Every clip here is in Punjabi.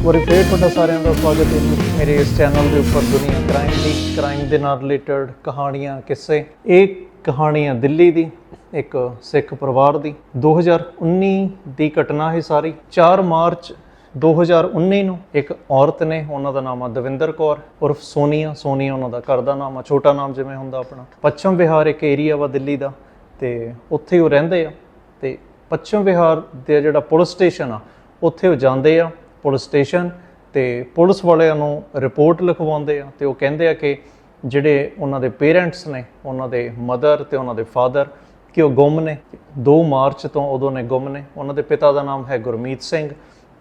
ਇੱਕ ਵਾਰੀ ਫੇਰ ਤੁਹਾਡਾ ਸਾਰਿਆਂ ਦਾ ਸਵਾਗਤ ਹੈ ਮੇਰੇ ਇਸ ਚੈਨਲ ਦੇ ਉੱਪਰ ਦੁਨੀਆ ਕ੍ਰਾਈਮ ਦੀ ਕ੍ਰਾਈਮ ਦੇ ਨਾਲ ਰਿਲੇਟਡ ਕਹਾਣੀਆਂ, ਕਿੱਸੇ। ਇਹ ਕਹਾਣੀਆਂ ਦਿੱਲੀ ਦੀ, ਇੱਕ ਸਿੱਖ ਪਰਿਵਾਰ ਦੀ। 2019 ਦੀ ਘਟਨਾ ਹੈ ਸਾਰੀ। 4 ਮਾਰਚ 2019 ਨੂੰ ਇੱਕ ਔਰਤ ਨੇ, ਉਹਨਾਂ ਦਾ ਨਾਮ ਆ ਦਵਿੰਦਰ ਕੌਰ, ਉਰਫ ਸੋਨੀਆ। ਸੋਨੀਆ ਉਹਨਾਂ ਦਾ ਘਰ ਦਾ ਨਾਮ ਆ, ਛੋਟਾ ਨਾਮ ਜਿਵੇਂ ਹੁੰਦਾ ਆਪਣਾ। ਪੱਛਮ ਵਿਹਾਰ ਇੱਕ ਏਰੀਆ ਵਾ ਦਿੱਲੀ ਦਾ, ਤੇ ਉੱਥੇ ਉਹ ਰਹਿੰਦੇ ਆ। ਤੇ ਪੱਛਮ ਵਿਹਾਰ ਦੇ ਜਿਹੜਾ ਪੁਲਿਸ ਸਟੇਸ਼ਨ ਆ, ਉੱਥੇ ਉਹ ਜਾਂਦੇ ਆ। ਪੁਲਿਸ ਸਟੇਸ਼ਨ ਤੇ ਪੁਲਿਸ ਵਾਲਿਆਂ ਨੂੰ ਰਿਪੋਰਟ ਲਿਖਵਾਉਂਦੇ ਆ ਤੇ ਉਹ ਕਹਿੰਦੇ ਆ ਕਿ ਜਿਹੜੇ ਉਹਨਾਂ ਦੇ ਪੇਰੈਂਟਸ ਨੇ, ਉਹਨਾਂ ਦੇ ਮਦਰ ਤੇ ਉਹਨਾਂ ਦੇ ਫਾਦਰ, ਕਿ ਉਹ ਗੁੰਮ ਨੇ। 2 ਮਾਰਚ ਤੋਂ ਉਦੋਂ ਨੇ ਗੁੰਮ ਨੇ। ਉਹਨਾਂ ਦੇ ਪਿਤਾ ਦਾ ਨਾਮ ਹੈ ਗੁਰਮੀਤ ਸਿੰਘ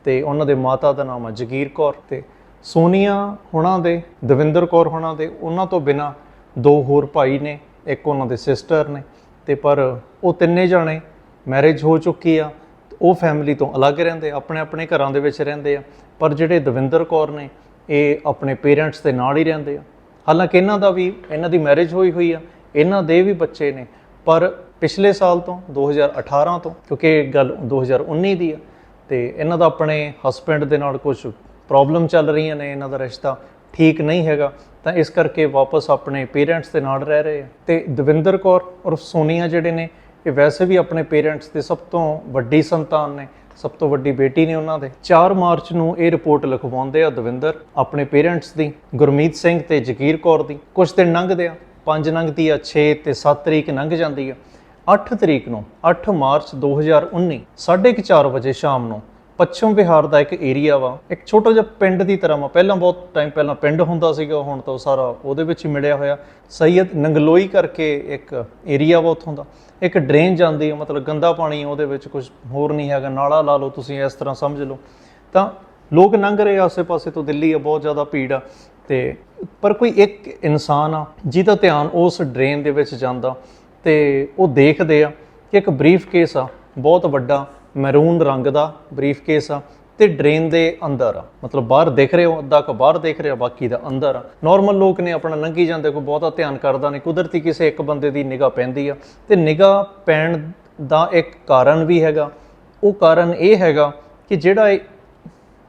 ਤੇ ਉਹਨਾਂ ਦੇ ਮਾਤਾ ਦਾ ਨਾਮ ਹੈ ਜਗੀਰ ਕੌਰ ਤੇ ਸੋਨੀਆ ਹੁਣਾਂ ਦੇ, ਦਵਿੰਦਰ ਕੌਰ ਹੁਣਾਂ ਦੇ, ਉਹਨਾਂ ਤੋਂ ਬਿਨਾ ਦੋ ਹੋਰ ਭਾਈ ਨੇ, ਇੱਕ ਉਹਨਾਂ ਦੇ ਸਿਸਟਰ ਨੇ ਤੇ ਪਰ ਉਹ ਤਿੰਨੇ ਜਾਣੇ ਮੈਰਿਜ ਹੋ ਚੁੱਕੀ ਆ। ਉਹ ਫੈਮਿਲੀ ਤੋਂ ਅਲੱਗ ਰਹਿੰਦੇ ਆਪਣੇ ਆਪਣੇ ਘਰਾਂ ਦੇ ਵਿੱਚ ਰਹਿੰਦੇ ਆ। ਪਰ ਜਿਹੜੇ ਦਵਿੰਦਰ ਕੌਰ ਨੇ, ਇਹ ਆਪਣੇ ਪੇਰੈਂਟਸ ਦੇ ਨਾਲ ਹੀ ਰਹਿੰਦੇ ਆ। ਹਾਲਾਂਕਿ ਇਹਨਾਂ ਦਾ ਵੀ, ਇਹਨਾਂ ਦੀ ਮੈਰਿਜ ਹੋਈ ਹੋਈ ਆ, ਇਹਨਾਂ ਦੇ ਵੀ ਬੱਚੇ ਨੇ। ਪਰ ਪਿਛਲੇ ਸਾਲ ਤੋਂ 2018 ਤੋਂ, ਕਿਉਂਕਿ ਇਹ ਗੱਲ 2019 ਦੀ ਆ, ਤੇ ਇਹਨਾਂ ਦਾ ਆਪਣੇ ਹਸਬੰਡ ਦੇ ਨਾਲ ਕੁਝ ਪ੍ਰੋਬਲਮ ਚੱਲ ਰਹੀਆਂ ਨੇ, ਇਹਨਾਂ ਦਾ ਰਿਸ਼ਤਾ ਠੀਕ ਨਹੀਂ ਹੈਗਾ, ਤਾਂ ਇਸ ਕਰਕੇ ਵਾਪਸ ਆਪਣੇ ਪੇਰੈਂਟਸ ਦੇ ਨਾਲ ਰਹਿ ਰਹੇ ਆ। ਤੇ ਦਵਿੰਦਰ ਕੌਰ ਔਰ ਸੋਨੀਆ ਜਿਹੜੇ ਨੇ ਇਹ ਵੈਸੇ ਵੀ ਆਪਣੇ ਪੇਰੈਂਟਸ ਦੇ ਸਭ ਤੋਂ ਵੱਡੀ ਸੰਤਾਨ ਨੇ, ਸਭ ਤੋਂ ਵੱਡੀ ਬੇਟੀ ਨੇ ਉਹਨਾਂ ਦੇ। 4 ਮਾਰਚ ਨੂੰ ਇਹ ਰਿਪੋਰਟ ਲਿਖਵਾਉਂਦੇ ਆ ਦਵਿੰਦਰ, ਆਪਣੇ ਪੇਰੈਂਟਸ ਦੀ, ਗੁਰਮੀਤ ਸਿੰਘ ਤੇ ਜਗੀਰ ਕੌਰ ਦੀ। ਕੁਝ ਦਿਨ ਲੰਘਦੇ ਆ 5 ਲੰਘਦੀ ਆ 6 ਤੇ 7 ਤਰੀਕ ਲੰਘ ਜਾਂਦੀ ਆ। 8 ਤਰੀਕ ਨੂੰ 8 ਮਾਰਚ 2019 4:30 ਵਜੇ ਸ਼ਾਮ ਨੂੰ ਪੱਛਮ ਵਿਹਾਰ ਦਾ ਇੱਕ ਏਰੀਆ ਵਾ, ਇੱਕ ਛੋਟਾ ਜਿਹਾ ਪਿੰਡ ਦੀ ਤਰ੍ਹਾਂ ਵਾ। ਪਹਿਲਾਂ ਬਹੁਤ ਟਾਈਮ ਪਹਿਲਾਂ ਪਿੰਡ ਹੁੰਦਾ ਸੀਗਾ, ਹੁਣ ਤਾਂ ਉਹ ਸਾਰਾ ਉਹਦੇ ਵਿੱਚ ਹੀ ਮਿਲਿਆ ਹੋਇਆ। ਸੈਯਦ ਨੰਗਲੋਈ ਕਰਕੇ ਇੱਕ ਏਰੀਆ ਵਾ ਉੱਥੋਂ ਦਾ। ਇੱਕ ਡਰੇਨ ਜਾਂਦੀ ਹੈ ਮਤਲਬ ਗੰਦਾ ਪਾਣੀ ਉਹਦੇ ਵਿੱਚ ਕੁਝ ਹੋਰ ਨਹੀਂ ਹੈਗਾ। ਨਾਲਾ ਲਾ ਲਓ ਤੁਸੀਂ, ਇਸ ਤਰ੍ਹਾਂ ਸਮਝ ਲਓ। ਤਾਂ ਲੋਕ ਲੰਘ ਰਹੇ ਆਸੇ-ਪਾਸੇ ਤੋਂ ਦਿੱਲੀ ਆ, ਬਹੁਤ ਜ਼ਿਆਦਾ ਭੀੜ ਆ। ਤੇ ਪਰ ਕੋਈ ਇੱਕ ਇਨਸਾਨ ਆ, ਜਿਹਦਾ ਧਿਆਨ ਉਸ ਡਰੇਨ ਦੇ ਵਿੱਚ ਜਾਂਦਾ, ਤੇ ਉਹ ਦੇਖਦੇ ਆ ਕਿ ਇੱਕ ਬਰੀਫ ਕੇਸ ਆ, ਬਹੁਤ ਵੱਡਾ। ਮੈਰੂਨ ਰੰਗ ਦਾ ਬਰੀਫ ਕੇਸ ਆ ਤੇ ਡਰੇਨ ਦੇ ਅੰਦਰ ਆ। ਮਤਲਬ ਬਾਹਰ ਦੇਖ ਰਹੇ ਹੋ, ਅੱਧਾ ਕ ਬਾਹਰ ਦੇਖ ਰਿਹਾ, ਬਾਕੀ ਦਾ ਅੰਦਰ ਆ। ਨਾਰਮਲ ਲੋਕ ਨੇ ਆਪਣਾ ਲੰਘੀ ਜਾਂਦੇ, ਕੋਈ ਬਹੁਤਾ ਧਿਆਨ ਕਰਦਾ ਨਹੀਂ। ਕੁਦਰਤੀ ਕਿਸੇ ਇੱਕ ਬੰਦੇ ਦੀ ਨਿਗਾਹ ਪੈਂਦੀ ਆ। ਤੇ ਨਿਗਾਹ ਪੈਣ ਦਾ ਇੱਕ ਕਾਰਨ ਵੀ ਹੈਗਾ। ਉਹ ਕਾਰਨ ਇਹ ਹੈਗਾ ਕਿ ਜਿਹੜਾ ਇਹ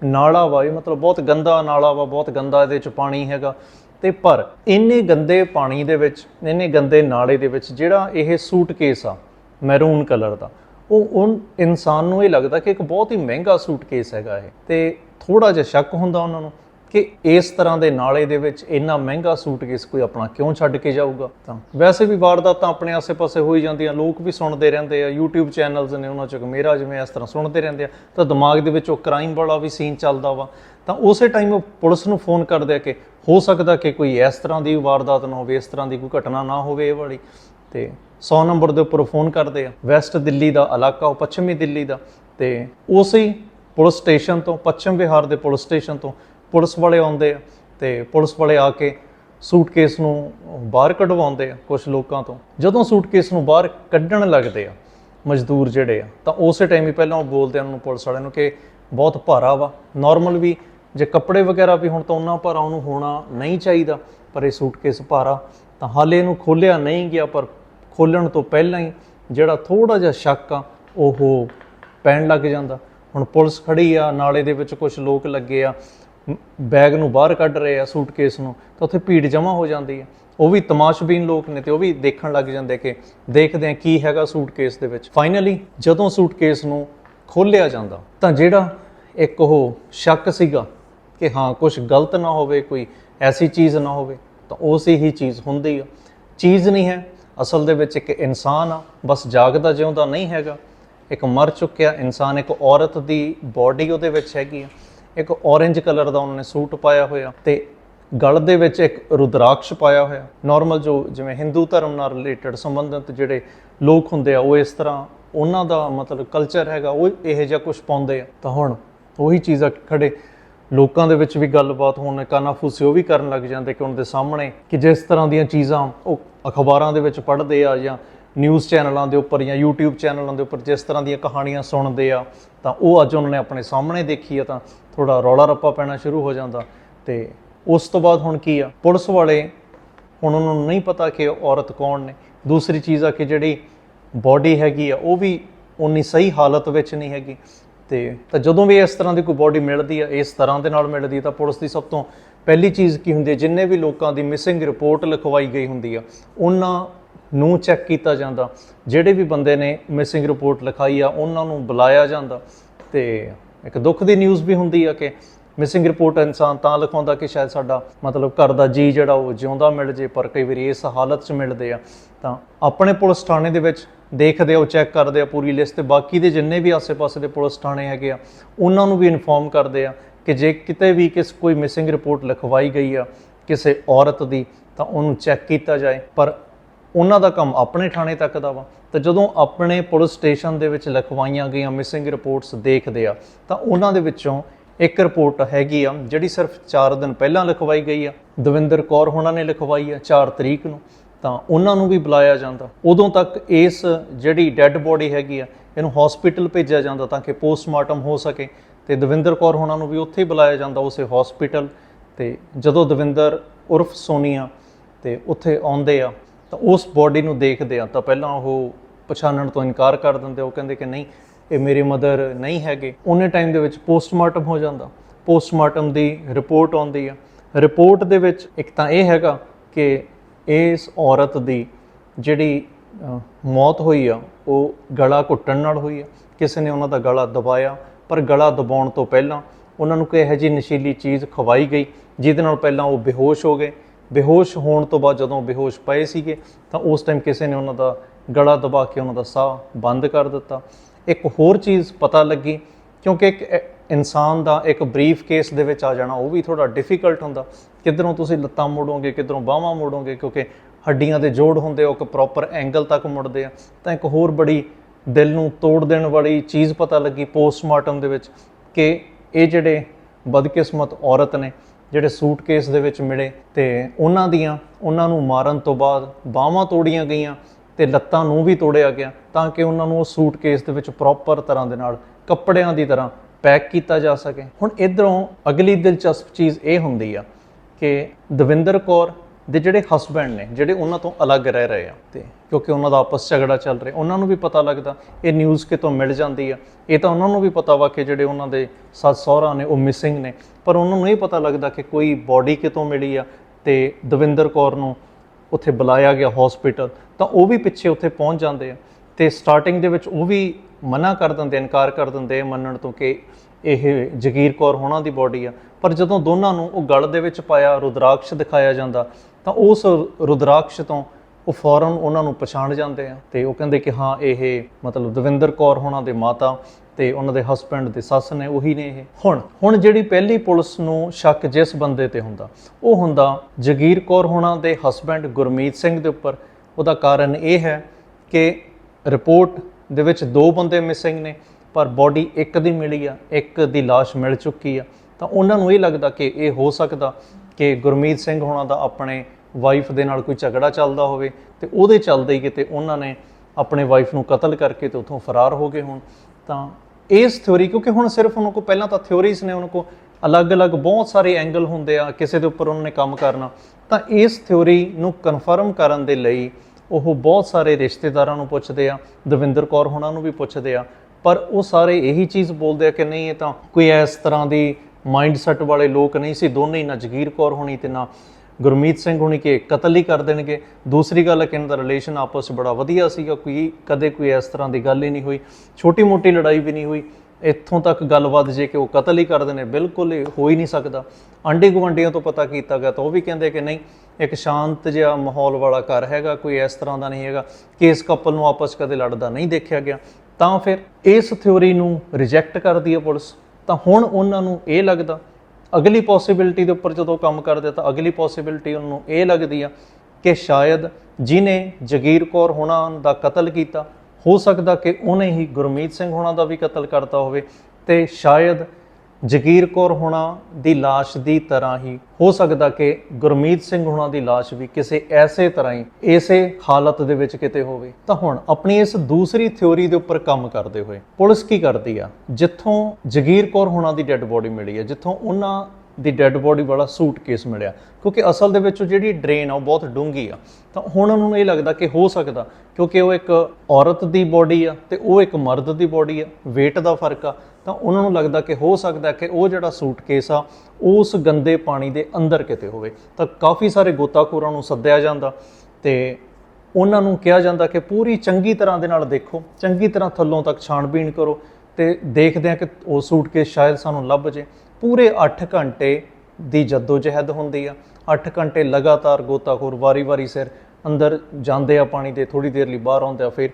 ਨਾਲਾ ਵਾ, ਇਹ ਮਤਲਬ ਬਹੁਤ ਗੰਦਾ ਨਾਲਾ ਵਾ, ਬਹੁਤ ਗੰਦਾ ਇਹਦੇ ਚ ਪਾਣੀ ਹੈਗਾ। ਤੇ ਪਰ ਇੰਨੇ ਗੰਦੇ ਪਾਣੀ ਦੇ ਵਿੱਚ, ਇੰਨੇ ਗੰਦੇ ਨਾਲੇ ਦੇ ਵਿੱਚ ਜਿਹੜਾ ਇਹ ਸੂਟਕੇਸ ਆ, ਮੈਰੂਨ ਕਲਰ ਦਾ ਉਹ ਉਹ ਇਨਸਾਨ ਨੂੰ ਇਹ ਲੱਗਦਾ ਕਿ ਇੱਕ ਬਹੁਤ ਹੀ ਮਹਿੰਗਾ ਸੂਟਕੇਸ ਹੈਗਾ ਇਹ। ਤੇ ਥੋੜਾ ਜਿਹਾ ਸ਼ੱਕ ਹੁੰਦਾ ਉਹਨਾਂ ਨੂੰ ਕਿ ਇਸ ਤਰ੍ਹਾਂ ਦੇ ਨਾਲੇ ਦੇ ਵਿੱਚ ਇੰਨਾ ਮਹਿੰਗਾ ਸੂਟਕੇਸ ਕੋਈ ਆਪਣਾ ਕਿਉਂ ਛੱਡ ਕੇ ਜਾਊਗਾ? ਤਾਂ ਵੈਸੇ ਵੀ ਵਾਰਦਾਤਾਂ ਆਪਣੇ ਆਸੇ-ਪਾਸੇ ਹੋਈ ਜਾਂਦੀਆਂ, ਲੋਕ ਵੀ ਸੁਣਦੇ ਰਹਿੰਦੇ ਆ, YouTube ਚੈਨਲਸ ਨੇ ਉਹਨਾਂ ਚੋਂ ਇੱਕ ਮੇਰਾ ਜਿਵੇਂ ਇਸ ਤਰ੍ਹਾਂ ਸੁਣਦੇ ਰਹਿੰਦੇ ਆ, ਤਾਂ ਦਿਮਾਗ ਦੇ ਵਿੱਚ ਉਹ ਕ੍ਰਾਈਮ ਵਾਲਾ ਵੀ ਸੀਨ ਚੱਲਦਾ ਵਾ। ਤਾਂ ਉਸੇ ਟਾਈਮ ਉਹ ਪੁਲਿਸ ਨੂੰ ਫੋਨ ਕਰਦੇ ਆ ਕਿ ਹੋ ਸਕਦਾ ਕਿ ਕੋਈ ਇਸ ਤਰ੍ਹਾਂ ਦੀ ਵਾਰਦਾਤ ਨਾ ਹੋਵੇ, ਇਸ ਤਰ੍ਹਾਂ ਦੀ ਕੋਈ ਘਟਨਾ ਨਾ ਹੋਵੇ ਇਹ ਵਾਲੀ। ਤੇ 100 ਨੰਬਰ ਦੇ ਉੱਪਰ ਫੋਨ ਕਰਦੇ ਆ। ਵੈਸਟ ਦਿੱਲੀ ਦਾ ਇਲਾਕਾ, ਉਹ ਪੱਛਮੀ ਦਿੱਲੀ ਦਾ। ਤੇ ਉਸੇ ਹੀ ਪੁਲਿਸ ਸਟੇਸ਼ਨ ਤੋਂ, ਪੱਛਮ ਵਿਹਾਰ ਦੇ ਪੁਲਿਸ ਸਟੇਸ਼ਨ ਤੋਂ ਪੁਲਿਸ ਵਾਲੇ ਆਉਂਦੇ ਆ ਤੇ ਪੁਲਿਸ ਵਾਲੇ ਆ ਕੇ ਸੂਟਕੇਸ ਨੂੰ ਬਾਹਰ ਕਢਵਾਉਂਦੇ ਆ ਕੁਝ ਲੋਕਾਂ ਤੋਂ। ਜਦੋਂ ਸੂਟਕੇਸ ਨੂੰ ਬਾਹਰ ਕੱਢਣ ਲੱਗਦੇ ਆ ਮਜ਼ਦੂਰ ਜਿਹੜੇ ਆ, ਤਾਂ ਉਸੇ ਟਾਈਮ ਹੀ ਪਹਿਲਾਂ ਉਹ ਬੋਲਦੇ ਆ ਉਹਨੂੰ ਪੁਲਿਸ ਵਾਲਿਆਂ ਨੂੰ ਕਿ ਬਹੁਤ ਭਾਰਾ ਵਾ। ਨਾਰਮਲ ਵੀ ਜੇ ਕੱਪੜੇ ਵਗੈਰਾ ਵੀ ਹੁਣ ਤਾਂ ਉਹਨਾਂ ਭਾਰਾ ਉਹਨੂੰ ਹੋਣਾ ਨਹੀਂ ਚਾਹੀਦਾ, ਪਰ ਇਹ ਸੂਟਕੇਸ ਭਾਰਾ। ਤਾਂ ਹਾਲੇ ਇਹਨੂੰ ਖੋਲਿਆ ਨਹੀਂ ਗਿਆ, ਪਰ ਖੋਲਣ ਤੋਂ ਪਹਿਲਾਂ ਹੀ ਜਿਹੜਾ ਥੋੜਾ ਜਿਹਾ ਸ਼ੱਕ ਆ, ਉਹ ਪੈਣ ਲੱਗ ਜਾਂਦਾ। ਹੁਣ ਪੁਲਿਸ ਖੜੀ ਆ, ਨਾਲੇ ਦੇ ਵਿੱਚ ਕੁਝ ਲੋਕ ਲੱਗੇ ਆ ਬੈਗ ਨੂੰ ਬਾਹਰ ਕੱਢ ਰਹੇ ਆ ਸੂਟਕੇਸ ਨੂੰ, ਤਾਂ ਉੱਥੇ ਭੀੜ ਜਮ੍ਹਾਂ ਹੋ ਜਾਂਦੀ ਹੈ ਉਹ ਵੀ ਤਮਾਸ਼ਬੀਨ ਲੋਕ ਨੇ ਤੇ ਉਹ ਵੀ ਦੇਖਣ ਲੱਗ ਜਾਂਦੇ ਕਿ ਦੇਖਦੇ ਆ ਕੀ ਹੈਗਾ ਸੂਟਕੇਸ ਦੇ ਵਿੱਚ। ਫਾਈਨਲੀ ਜਦੋਂ ਸੂਟਕੇਸ ਨੂੰ ਖੋਲ੍ਹਿਆ ਜਾਂਦਾ, ਤਾਂ ਜਿਹੜਾ ਇੱਕ ਉਹ ਸ਼ੱਕ ਸੀਗਾ ਕਿ ਹਾਂ ਕੁਝ ਗਲਤ ਨਾ ਹੋਵੇ, ਕੋਈ ਐਸੀ ਚੀਜ਼ ਨਾ ਹੋਵੇ, ਤਾਂ ਉਸੇ ਹੀ ਚੀਜ਼ ਹੁੰਦੀ ਆ। ਚੀਜ਼ ਨਹੀਂ ਹੈ ਅਸਲ ਦੇ ਵਿੱਚ ਇੱਕ ਇਨਸਾਨ ਆ, ਬਸ ਜਾਗਦਾ ਜਿਉਂਦਾ ਨਹੀਂ ਹੈਗਾ। ਇੱਕ ਮਰ ਚੁੱਕਿਆ ਇਨਸਾਨ, ਇੱਕ ਔਰਤ ਦੀ ਬਾਡੀ ਉਹਦੇ ਵਿੱਚ ਹੈਗੀ ਆ। ਇੱਕ orange ਕਲਰ ਦਾ ਉਹਨਾਂ ਨੇ ਸੂਟ ਪਾਇਆ ਹੋਇਆ ਤੇ ਗਲ ਦੇ ਵਿੱਚ ਇੱਕ ਰੁਦਰਾਕਸ਼ ਪਾਇਆ ਹੋਇਆ। ਨਾਰਮਲ ਜੋ ਜਿਵੇਂ ਹਿੰਦੂ ਧਰਮ ਨਾਲ ਰਿਲੇਟਡ ਸੰਬੰਧਿਤ ਜਿਹੜੇ ਲੋਕ ਹੁੰਦੇ ਆ, ਉਹ ਇਸ ਤਰ੍ਹਾਂ ਉਹਨਾਂ ਦਾ ਮਤਲਬ ਕਲਚਰ ਹੈਗਾ, ਉਹ ਇਹੋ ਜਿਹਾ ਕੁਝ ਪਾਉਂਦੇ ਆ। ਤਾਂ ਹੁਣ ਉਹੀ ਚੀਜ਼ਾਂ ਖੜੇ ਲੋਕਾਂ ਦੇ ਵਿੱਚ ਵੀ ਗੱਲਬਾਤ ਹੋਣ ਕਾਨਾਫੂਸੇ ਉਹ ਵੀ ਕਰਨ ਲੱਗ ਜਾਂਦੇ ਕਿ ਉਹਨਾਂ ਦੇ ਸਾਹਮਣੇ ਕਿ ਜਿਸ ਤਰ੍ਹਾਂ ਦੀਆਂ ਚੀਜ਼ਾਂ ਉਹ ਅਖਬਾਰਾਂ ਦੇ ਵਿੱਚ ਪੜ੍ਹਦੇ ਆ ਜਾਂ ਨਿਊਜ਼ ਚੈਨਲਾਂ ਦੇ ਉੱਪਰ ਜਾਂ YouTube ਚੈਨਲਾਂ ਦੇ ਉੱਪਰ ਜਿਸ ਤਰ੍ਹਾਂ ਦੀਆਂ ਕਹਾਣੀਆਂ ਸੁਣਦੇ ਆ, ਤਾਂ ਉਹ ਅੱਜ ਉਹਨਾਂ ਨੇ ਆਪਣੇ ਸਾਹਮਣੇ ਦੇਖੀ ਆ ਤਾਂ ਥੋੜਾ ਰੌਲਾ ਰੱਪਾ ਪੈਣਾ ਸ਼ੁਰੂ ਹੋ ਜਾਂਦਾ। ਤੇ ਉਸ ਤੋਂ ਬਾਅਦ ਹੁਣ ਕੀ ਆ? ਪੁਲਿਸ ਵਾਲੇ ਹੁਣ ਉਹਨਾਂ ਨੂੰ ਨਹੀਂ ਪਤਾ ਕਿ ਔਰਤ ਕੌਣ ਨੇ। ਦੂਸਰੀ ਚੀਜ਼ ਆ ਕਿ ਜਿਹੜੀ ਬਾਡੀ ਹੈਗੀ ਆ, ਉਹ ਵੀ ਉਨੀ ਸਹੀ ਹਾਲਤ ਵਿੱਚ ਨਹੀਂ ਹੈਗੀ। ਤੇ ਤਾਂ ਜਦੋਂ ਵੀ ਇਸ ਤਰ੍ਹਾਂ ਦੀ ਕੋਈ ਬੋਡੀ ਮਿਲਦੀ ਆ, ਇਸ ਤਰ੍ਹਾਂ ਦੇ ਨਾਲ ਮਿਲਦੀ ਆ, ਤਾਂ ਪੁਲਿਸ ਦੀ ਸਭ ਤੋਂ ਪਹਿਲੀ ਚੀਜ਼ ਕੀ ਹੁੰਦੀ ਹੈ ਜਿੰਨੇ ਵੀ ਲੋਕਾਂ ਦੀ ਮਿਸਿੰਗ ਰਿਪੋਰਟ ਲਿਖਵਾਈ ਗਈ ਹੁੰਦੀ ਆ, ਉਹਨਾਂ ਨੂੰ ਚੈੱਕ ਕੀਤਾ ਜਾਂਦਾ। ਜਿਹੜੇ ਵੀ ਬੰਦੇ ਨੇ ਮਿਸਿੰਗ ਰਿਪੋਰਟ ਲਿਖਾਈ ਆ, ਉਹਨਾਂ ਨੂੰ ਬੁਲਾਇਆ ਜਾਂਦਾ। ਤੇ ਇੱਕ ਦੁੱਖ ਦੀ ਨਿਊਜ਼ ਵੀ ਹੁੰਦੀ ਆ ਕਿ ਮਿਸਿੰਗ ਰਿਪੋਰਟ ਇਨਸਾਨ ਤਾਂ ਲਿਖਾਉਂਦਾ ਕਿ ਸ਼ਾਇਦ ਸਾਡਾ ਮਤਲਬ ਘਰ ਦਾ ਜੀ ਜਿਹੜਾ ਉਹ ਜਿਉਂਦਾ ਮਿਲ ਜੇ, ਪਰ ਕਈ ਵਾਰੀ ਇਸ ਹਾਲਤ 'ਚ ਮਿਲਦੇ ਆ। ਤਾਂ ਆਪਣੇ ਪੁਲਿਸ ਥਾਣੇ ਦੇ ਵਿੱਚ ਦੇਖਦੇ ਆ ਉਹ ਚੈੱਕ ਕਰਦੇ ਆ ਪੂਰੀ ਲਿਸਟ ਤੇ ਬਾਕੀ ਦੇ ਜਿੰਨੇ ਵੀ ਆਸੇ-ਪਾਸੇ ਦੇ ਪੁਲਿਸ ਥਾਣੇ ਹੈਗੇ ਆ, ਉਹਨਾਂ ਨੂੰ ਵੀ ਇਨਫੋਰਮ ਕਰਦੇ ਆ ਕਿ ਜੇ ਕਿਤੇ ਵੀ ਕਿਸ ਕੋਈ ਮਿਸਿੰਗ ਰਿਪੋਰਟ ਲਿਖਵਾਈ ਗਈ ਆ ਕਿਸੇ ਔਰਤ ਦੀ, ਤਾਂ ਉਹਨੂੰ ਚੈੱਕ ਕੀਤਾ ਜਾਏ। ਪਰ ਉਹਨਾਂ ਦਾ ਕੰਮ ਆਪਣੇ ਥਾਣੇ ਤੱਕ ਦਾ ਵਾ। ਤਾਂ ਜਦੋਂ ਆਪਣੇ ਪੁਲਿਸ ਸਟੇਸ਼ਨ ਦੇ ਵਿੱਚ ਲਿਖਵਾਈਆਂ ਗਈਆਂ ਮਿਸਿੰਗ ਰਿਪੋਰਟਸ ਦੇਖਦੇ ਆ, ਤਾਂ ਉਹਨਾਂ ਦੇ ਵਿੱਚੋਂ ਇੱਕ ਰਿਪੋਰਟ ਹੈਗੀ ਆ, ਜਿਹੜੀ ਸਿਰਫ 4 ਦਿਨ ਪਹਿਲਾਂ ਲਿਖਵਾਈ ਗਈ ਆ। ਦਵਿੰਦਰ ਕੌਰ ਹੋਣਾ ਨੇ ਲਿਖਵਾਈ ਆ 4 ਤਰੀਕ ਨੂੰ। ਤਾਂ ਉਹਨਾਂ ਨੂੰ ਵੀ ਬੁਲਾਇਆ ਜਾਂਦਾ। ਉਦੋਂ ਤੱਕ ਇਸ ਜਿਹੜੀ ਡੈੱਡ ਬੋਡੀ ਹੈਗੀ ਆ, ਇਹਨੂੰ ਹਸਪੀਟਲ ਭੇਜਿਆ ਜਾਂਦਾ ਤਾਂ ਕਿ ਪੋਸਟਮਾਰਟਮ ਹੋ ਸਕੇ ਤੇ ਦਵਿੰਦਰ ਕੌਰ ਹੋਣਾ ਨੂੰ ਵੀ ਉੱਥੇ ਹੀ ਬੁਲਾਇਆ ਜਾਂਦਾ ਉਸੇ ਹਸਪੀਟਲ ਤੇ ਜਦੋਂ ਦਵਿੰਦਰ ਉਰਫ ਸੋਨੀਆ ਤੇ ਉੱਥੇ ਆਉਂਦੇ ਆ, ਤਾਂ ਉਸ ਬੋਡੀ ਨੂੰ ਦੇਖਦੇ ਆ, ਤਾਂ ਪਹਿਲਾਂ ਉਹ ਪਛਾਣਨ ਤੋਂ ਇਨਕਾਰ ਕਰ ਦਿੰਦੇ ਉਹ ਕਹਿੰਦੇ ਕਿ ਨਹੀਂ, ਇਹ ਮੇਰੇ ਮਦਰ ਨਹੀਂ ਹੈਗੇ। ਉਹਨੇ ਟਾਈਮ ਦੇ ਵਿੱਚ ਪੋਸਟਮਾਰਟਮ ਹੋ ਜਾਂਦਾ। ਪੋਸਟਮਾਰਟਮ ਦੀ ਰਿਪੋਰਟ ਆਉਂਦੀ ਆ। ਰਿਪੋਰਟ ਦੇ ਵਿੱਚ ਇੱਕ ਤਾਂ ਇਹ ਹੈਗਾ ਕਿ ਇਸ ਔਰਤ ਦੀ ਜਿਹੜੀ ਮੌਤ ਹੋਈ ਆ, ਉਹ ਗਲਾ ਘੁੱਟਣ ਨਾਲ ਹੋਈ ਆ। ਕਿਸੇ ਨੇ ਉਹਨਾਂ ਦਾ ਗਲਾ ਦਬਾਇਆ, ਪਰ ਗਲਾ ਦਬਾਉਣ ਤੋਂ ਪਹਿਲਾਂ ਉਹਨਾਂ ਨੂੰ ਕੋਈ ਇਹੋ ਜਿਹੀ ਨਸ਼ੀਲੀ ਚੀਜ਼ ਖਵਾਈ ਗਈ, ਜਿਹਦੇ ਨਾਲ ਪਹਿਲਾਂ ਉਹ ਬੇਹੋਸ਼ ਹੋ ਗਏ। ਬੇਹੋਸ਼ ਹੋਣ ਤੋਂ ਬਾਅਦ ਜਦੋਂ ਬੇਹੋਸ਼ ਪਏ ਸੀਗੇ, ਤਾਂ ਉਸ ਟਾਈਮ ਕਿਸੇ ਨੇ ਉਹਨਾਂ ਦਾ ਗਲਾ ਦਬਾ ਕੇ ਉਹਨਾਂ ਦਾ ਸਾਹ ਬੰਦ ਕਰ ਦਿੱਤਾ। ਇੱਕ ਹੋਰ ਚੀਜ਼ ਪਤਾ ਲੱਗੀ, ਕਿਉਂਕਿ ਇੱਕ ਇਨਸਾਨ ਦਾ ਇੱਕ ਬਰੀਫ ਕੇਸ ਦੇ ਵਿੱਚ ਆ ਜਾਣਾ, ਉਹ ਵੀ ਥੋੜਾ ਡਿਫਿਕਲਟ ਹੁੰਦਾ। ਕਿੱਧਰੋਂ ਤੁਸੀਂ ਲੱਤਾਂ ਮੋੜੋਗੇ, ਕਿੱਧਰੋਂ ਬਾਹਾਂ ਮੋੜੋਗੇ, ਕਿਉਂਕਿ ਹੱਡੀਆਂ ਦੇ ਜੋੜ ਹੁੰਦੇ ਉਹ ਇੱਕ ਪ੍ਰੋਪਰ ਐਂਗਲ ਤੱਕ ਮੁੜਦੇ ਆ। ਤਾਂ ਇੱਕ ਹੋਰ ਬੜੀ ਦਿਲ ਨੂੰ ਤੋੜ ਦੇਣ ਵਾਲੀ ਚੀਜ਼ ਪਤਾ ਲੱਗੀ ਪੋਸਟਮਾਰਟਮ ਦੇ ਵਿੱਚ ਕਿ ਇਹ ਜਿਹੜੇ ਬਦਕਿਸਮਤ ਔਰਤ ਨੇ, ਜਿਹੜੇ ਸੂਟਕੇਸ ਦੇ ਵਿੱਚ ਮਿਲੇ ਤੇ ਉਹਨਾਂ ਦੀਆਂ, ਉਹਨਾਂ ਨੂੰ ਮਾਰਨ ਤੋਂ ਬਾਅਦ ਬਾਹਾਂ ਤੋੜੀਆਂ ਗਈਆਂ ਤੇ ਲੱਤਾਂ ਨੂੰ ਵੀ ਤੋੜਿਆ ਗਿਆ ਤਾਂ ਕਿ ਉਹਨਾਂ ਨੂੰ ਉਹ ਸੂਟਕੇਸ ਦੇ ਵਿੱਚ ਪ੍ਰੋਪਰ ਤਰ੍ਹਾਂ ਦੇ ਨਾਲ, ਕੱਪੜਿਆਂ ਦੀ ਤਰ੍ਹਾਂ ਪੈਕ ਕੀਤਾ ਜਾ ਸਕੇ। ਹੁਣ ਇਧਰੋਂ ਅਗਲੀ ਦਿਲਚਸਪ ਚੀਜ਼ ਇਹ ਹੁੰਦੀ ਆ ਕਿ ਦਵਿੰਦਰ ਕੌਰ ਦੇ ਜਿਹੜੇ ਹਸਬੰਡ ਨੇ ਜਿਹੜੇ ਉਹਨਾਂ ਤੋਂ ਅਲੱਗ ਰਹਿ ਰਹੇ ਆ ਤੇ ਕਿਉਂਕਿ ਉਹਨਾਂ ਦਾ ਆਪਸ ਝਗੜਾ ਚੱਲ ਰਿਹਾ ਉਹਨਾਂ ਨੂੰ ਵੀ ਪਤਾ ਲੱਗਦਾ ਇਹ ਨਿਊਜ਼ ਕਿਤੋਂ ਮਿਲ ਜਾਂਦੀ ਆ। ਇਹ ਤਾਂ ਉਹਨਾਂ ਨੂੰ ਵੀ ਪਤਾ ਵਾ ਕਿ ਜਿਹੜੇ ਉਹਨਾਂ ਦੇ ਸੱਸ ਸਹੁਰਾ ਨੇ ਉਹ ਮਿਸਿੰਗ ਨੇ। ਪਰ ਉਹਨਾਂ ਨੂੰ ਇਹ ਪਤਾ ਲੱਗਦਾ ਕਿ ਕੋਈ ਬੋਡੀ ਕਿਤੋਂ ਮਿਲੀ ਆ ਤੇ ਦਵਿੰਦਰ ਕੌਰ ਨੂੰ ਉੱਥੇ ਬੁਲਾਇਆ ਗਿਆ ਹਸਪੀਟਲ ਤਾਂ ਉਹ ਵੀ ਪਿੱਛੇ ਉੱਥੇ ਪਹੁੰਚ ਜਾਂਦੇ ਆ। ਤੇ ਸਟਾਰਟਿੰਗ ਦੇ ਵਿੱਚ ਉਹ ਵੀ ਮਨਾ ਕਰ ਦਿੰਦੇ ਇਨਕਾਰ ਕਰ ਦਿੰਦੇ ਮੰਨਣ ਤੋਂ ਕਿ ਇਹ ਜਗੀਰ ਕੌਰ ਹੋਣਾ ਦੀ ਬੋਡੀ ਆ। ਪਰ ਜਦੋਂ ਦੋਨਾਂ ਨੂੰ ਉਹ ਗਲ ਦੇ ਵਿੱਚ ਪਾਇਆ, ਰੁਦਰਾਕਸ਼ ਦਿਖਾਇਆ ਜਾਂਦਾ, ਤਾਂ ਉਸ ਰੁਦਰਾਕਸ਼ ਤੋਂ ਉਹ ਫੌਰਨ ਉਹਨਾਂ ਨੂੰ ਪਛਾਣ ਜਾਂਦੇ ਆ ਤੇ ਉਹ ਕਹਿੰਦੇ ਕਿ ਹਾਂ, ਇਹ ਮਤਲਬ ਦਵਿੰਦਰ ਕੌਰ ਹੋਣਾ ਦੇ ਮਾਤਾ ਤੇ ਉਹਨਾਂ ਦੇ ਹਸਬੰਡ ਦੇ ਸੱਸ ਨੇ, ਉਹੀ ਨੇ ਇਹ। ਹੁਣ ਹੁਣ ਜਿਹੜੀ ਪਹਿਲੀ ਪੁਲਿਸ ਨੂੰ ਸ਼ੱਕ ਜਿਸ ਬੰਦੇ ਤੇ ਹੁੰਦਾ, ਉਹ ਹੁੰਦਾ ਜਗੀਰ ਕੌਰ ਹੋਣਾ ਦੇ ਹਸਬੰਡ ਗੁਰਮੀਤ ਸਿੰਘ ਦੇ ਉੱਪਰ। ਉਹਦਾ ਕਾਰਨ ਇਹ ਹੈ ਕਿ ਰਿਪੋਰਟ ਦੇ ਵਿੱਚ ਦੋ ਬੰਦੇ ਮਿਸਿੰਗ ਨੇ, ਪਰ ਬੋਡੀ ਇੱਕ ਦੀ ਮਿਲੀ ਆ, ਇੱਕ ਦੀ ਲਾਸ਼ ਮਿਲ ਚੁੱਕੀ ਆ। ਤਾਂ ਉਹਨਾਂ ਨੂੰ ਇਹ ਲੱਗਦਾ ਕਿ ਇਹ ਹੋ ਸਕਦਾ ਕਿ ਗੁਰਮੀਤ ਸਿੰਘ ਹੋਣਾ ਦਾ ਆਪਣੇ ਵਾਈਫ ਦੇ ਨਾਲ ਕੋਈ ਝਗੜਾ ਚੱਲਦਾ ਹੋਵੇ ਤੇ ਉਹਦੇ ਚੱਲਦੇ ਹੀ ਕਿਤੇ ਉਹਨਾਂ ਨੇ ਆਪਣੇ ਵਾਈਫ ਨੂੰ ਕਤਲ ਕਰਕੇ ਤੇ ਉੱਥੋਂ ਫਰਾਰ ਹੋ ਗਏ ਹੋਣ। ਤਾਂ ਇਸ ਥਿਉਰੀ ਕਿਉਂਕਿ ਹੁਣ ਸਿਰਫ ਉਹਨਾਂ ਕੋ ਪਹਿਲਾਂ ਤਾਂ ਥਿਉਰੀਜ਼ ਨੇ, ਉਹਨਾਂ ਕੋ ਅਲੱਗ-ਅਲੱਗ ਬਹੁਤ ਸਾਰੇ ਐਂਗਲ ਹੁੰਦੇ ਆ, ਕਿਸੇ ਦੇ ਉੱਪਰ ਉਹਨਾਂ ਨੇ ਕੰਮ ਕਰਨਾ। ਤਾਂ ਇਸ ਥਿਉਰੀ ਨੂੰ ਕਨਫਰਮ ਕਰਨ ਦੇ ਲਈ ਉਹ ਬਹੁਤ ਸਾਰੇ ਰਿਸ਼ਤੇਦਾਰਾਂ ਨੂੰ ਪੁੱਛਦੇ ਆ, ਦਵਿੰਦਰ ਕੌਰ ਹੋਣਾ ਨੂੰ ਵੀ ਪੁੱਛਦੇ ਆ, ਪਰ ਉਹ ਸਾਰੇ ਇਹੀ ਚੀਜ਼ ਬੋਲਦੇ ਆ ਕਿ ਨਹੀਂ, ਇਹ ਤਾਂ ਕੋਈ ਇਸ ਤਰ੍ਹਾਂ ਦੀ ਮਾਈਂਡ ਸੈਟ ਵਾਲੇ ਲੋਕ ਨਹੀਂ ਸੀ, ਦੋਨੇ ਹੀ ਨਾ ਜਗੀਰ ਕੌਰ ਹੋਣੀ ਤੇ ਨਾ ਗੁਰਮੀਤ ਸਿੰਘ ਹੋਣੀ ਕਿ ਕਤਲ ਹੀ ਕਰ ਦੇਣਗੇ। ਦੂਸਰੀ ਗੱਲ ਹੈ ਕਿ ਇਹਨਾਂ ਦਾ ਰਿਲੇਸ਼ਨ ਆਪਸ 'ਚ ਬੜਾ ਵਧੀਆ ਸੀਗਾ, ਕੋਈ ਕਦੇ ਕੋਈ ਇਸ ਤਰ੍ਹਾਂ ਦੀ ਗੱਲ ਹੀ ਨਹੀਂ ਹੋਈ। ਛੋਟੀ ਮੋਟੀ ਲੜਾਈ ਵੀ ਨਹੀਂ ਹੋਈ। ਇੱਥੋਂ ਤੱਕ ਗੱਲਬਾਤ ਜੇ ਕਿ ਉਹ ਕਤਲ ਹੀ ਕਰਦੇ ਨੇ ਬਿਲਕੁਲ ਹੀ ਹੋ ਹੀ ਨਹੀਂ ਸਕਦਾ। ਆਂਢੀ ਗੁਆਂਢੀਆਂ ਤੋਂ ਪਤਾ ਕੀਤਾ ਗਿਆ ਤਾਂ ਉਹ ਵੀ ਕਹਿੰਦੇ ਕਿ ਨਹੀਂ, ਇੱਕ ਸ਼ਾਂਤ ਜਿਹਾ ਮਾਹੌਲ ਵਾਲਾ ਘਰ ਹੈਗਾ, ਕੋਈ ਇਸ ਤਰ੍ਹਾਂ ਦਾ ਨਹੀਂ ਹੈਗਾ। ਕਿ ਇਸ ਕਪਲ ਨੂੰ ਆਪਸ ਕਦੇ ਲੜਦਾ ਨਹੀਂ ਦੇਖਿਆ ਗਿਆ। ਤਾਂ ਫਿਰ ਇਸ ਥਿਉਰੀ ਨੂੰ ਰਿਜੈਕਟ ਕਰਦੀ ਹੈ ਪੁਲਿਸ। ਤਾਂ ਹੁਣ ਉਹਨਾਂ ਨੂੰ ਇਹ ਲੱਗਦਾ, ਅਗਲੀ ਪੋਸਿਬਿਲਿਟੀ ਦੇ ਉੱਪਰ ਜਦੋਂ ਕੰਮ ਕਰਦੇ ਤਾਂ ਅਗਲੀ ਪੋਸਿਬਿਲਿਟੀ ਉਹਨਾਂ ਨੂੰ ਇਹ ਲੱਗਦੀ ਆ ਕਿ ਸ਼ਾਇਦ ਜਿਨੇ ਜਗੀਰ ਕੌਰ ਹੋਣਾ ਦਾ ਕਤਲ ਕੀਤਾ, ਹੋ ਸਕਦਾ ਕਿ ਉਹਨੇ ਹੀ ਗੁਰਮੀਤ ਸਿੰਘ ਹੋਣਾ ਦਾ ਵੀ ਕਤਲ ਕਰਤਾ ਹੋਵੇ ਤੇ ਸ਼ਾਇਦ ਜਗੀਰ ਕੌਰ ਹੋਣਾ ਦੀ ਲਾਸ਼ ਦੀ ਤਰ੍ਹਾਂ ਹੀ ਹੋ ਸਕਦਾ ਕਿ ਗੁਰਮੀਤ ਸਿੰਘ ਹੋਣਾ ਦੀ ਲਾਸ਼ ਵੀ ਕਿਸੇ ਐਸੇ ਤਰ੍ਹਾਂ ਹੀ, ਇਸੇ ਹਾਲਤ ਦੇ ਵਿੱਚ ਕਿਤੇ ਹੋਵੇ। ਤਾਂ ਹੁਣ ਆਪਣੀ ਇਸ ਦੂਸਰੀ ਥਿਉਰੀ ਦੇ ਉੱਪਰ ਕੰਮ ਕਰਦੇ ਹੋਏ ਪੁਲਿਸ ਕੀ ਕਰਦੀ ਆ? ਜਿੱਥੋਂ ਜਗੀਰ ਕੌਰ ਹੋਣਾ ਦੀ ਡੈੱਡ ਬੋਡੀ ਮਿਲੀ ਹੈ ਜਿੱਥੋਂ ਉਹਨਾਂ ਦੀ ਡੈੱਡ ਬੋਡੀ ਵਾਲਾ ਸੂਟਕੇਸ ਮਿਲਿਆ। ਕਿਉਂਕਿ ਅਸਲ ਦੇ ਵਿੱਚ ਉਹ ਜਿਹੜੀ ਡਰੇਨ ਆ ਉਹ ਬਹੁਤ ਡੂੰਘੀ ਆ। ਤਾਂ ਹੁਣ ਉਹਨਾਂ ਨੂੰ ਇਹ ਲੱਗਦਾ ਕਿ ਹੋ ਸਕਦਾ, ਕਿਉਂਕਿ ਉਹ ਇੱਕ ਔਰਤ ਦੀ ਬੋਡੀ ਆ ਤੇ ਉਹ ਇੱਕ ਮਰਦ ਦੀ ਬੋਡੀ ਆ, weight ਦਾ ਫ਼ਰਕ ਆ, ਤਾਂ ਉਹਨਾਂ ਨੂੰ ਲੱਗਦਾ ਕਿ ਹੋ ਸਕਦਾ ਕਿ ਉਹ ਜਿਹੜਾ ਸੂਟਕੇਸ ਆ, ਉਸ ਗੰਦੇ ਪਾਣੀ ਦੇ ਅੰਦਰ ਕਿਤੇ ਹੋਵੇ। ਤਾਂ ਕਾਫੀ ਸਾਰੇ ਗੋਤਾਖੋਰਾਂ ਨੂੰ ਸੱਦਿਆ ਜਾਂਦਾ ਤੇ ਉਹਨਾਂ ਨੂੰ ਕਿਹਾ ਜਾਂਦਾ ਕਿ ਪੂਰੀ ਚੰਗੀ ਤਰ੍ਹਾਂ ਦੇ ਨਾਲ ਦੇਖੋ, ਚੰਗੀ ਤਰ੍ਹਾਂ ਥੱਲੋਂ ਤੱਕ ਛਾਣਬੀਣ ਕਰੋ ਤੇ ਦੇਖਦੇ ਆ ਕਿ ਉਹ ਸੂਟਕੇਸ ਸ਼ਾਇਦ ਸਾਨੂੰ ਲੱਭ ਜੇ। ਪੂਰੇ 8 ਘੰਟੇ ਦੀ ਜਹਿਦ ਹੁੰਦੀ ਆ। 8 ਘੰਟੇ ਲਗਾਤਾਰ ਗੋਤਾਖੋਰ ਵਾਰੀ-ਵਾਰੀ ਸਿਰ ਅੰਦਰ ਜਾਂਦੇ ਆ ਪਾਣੀ ਦੇ ਥੋੜੀ ਦੇਰ ਲਈ ਬਾਹਰ ਆਉਂਦੇ ਆ, ਫਿਰ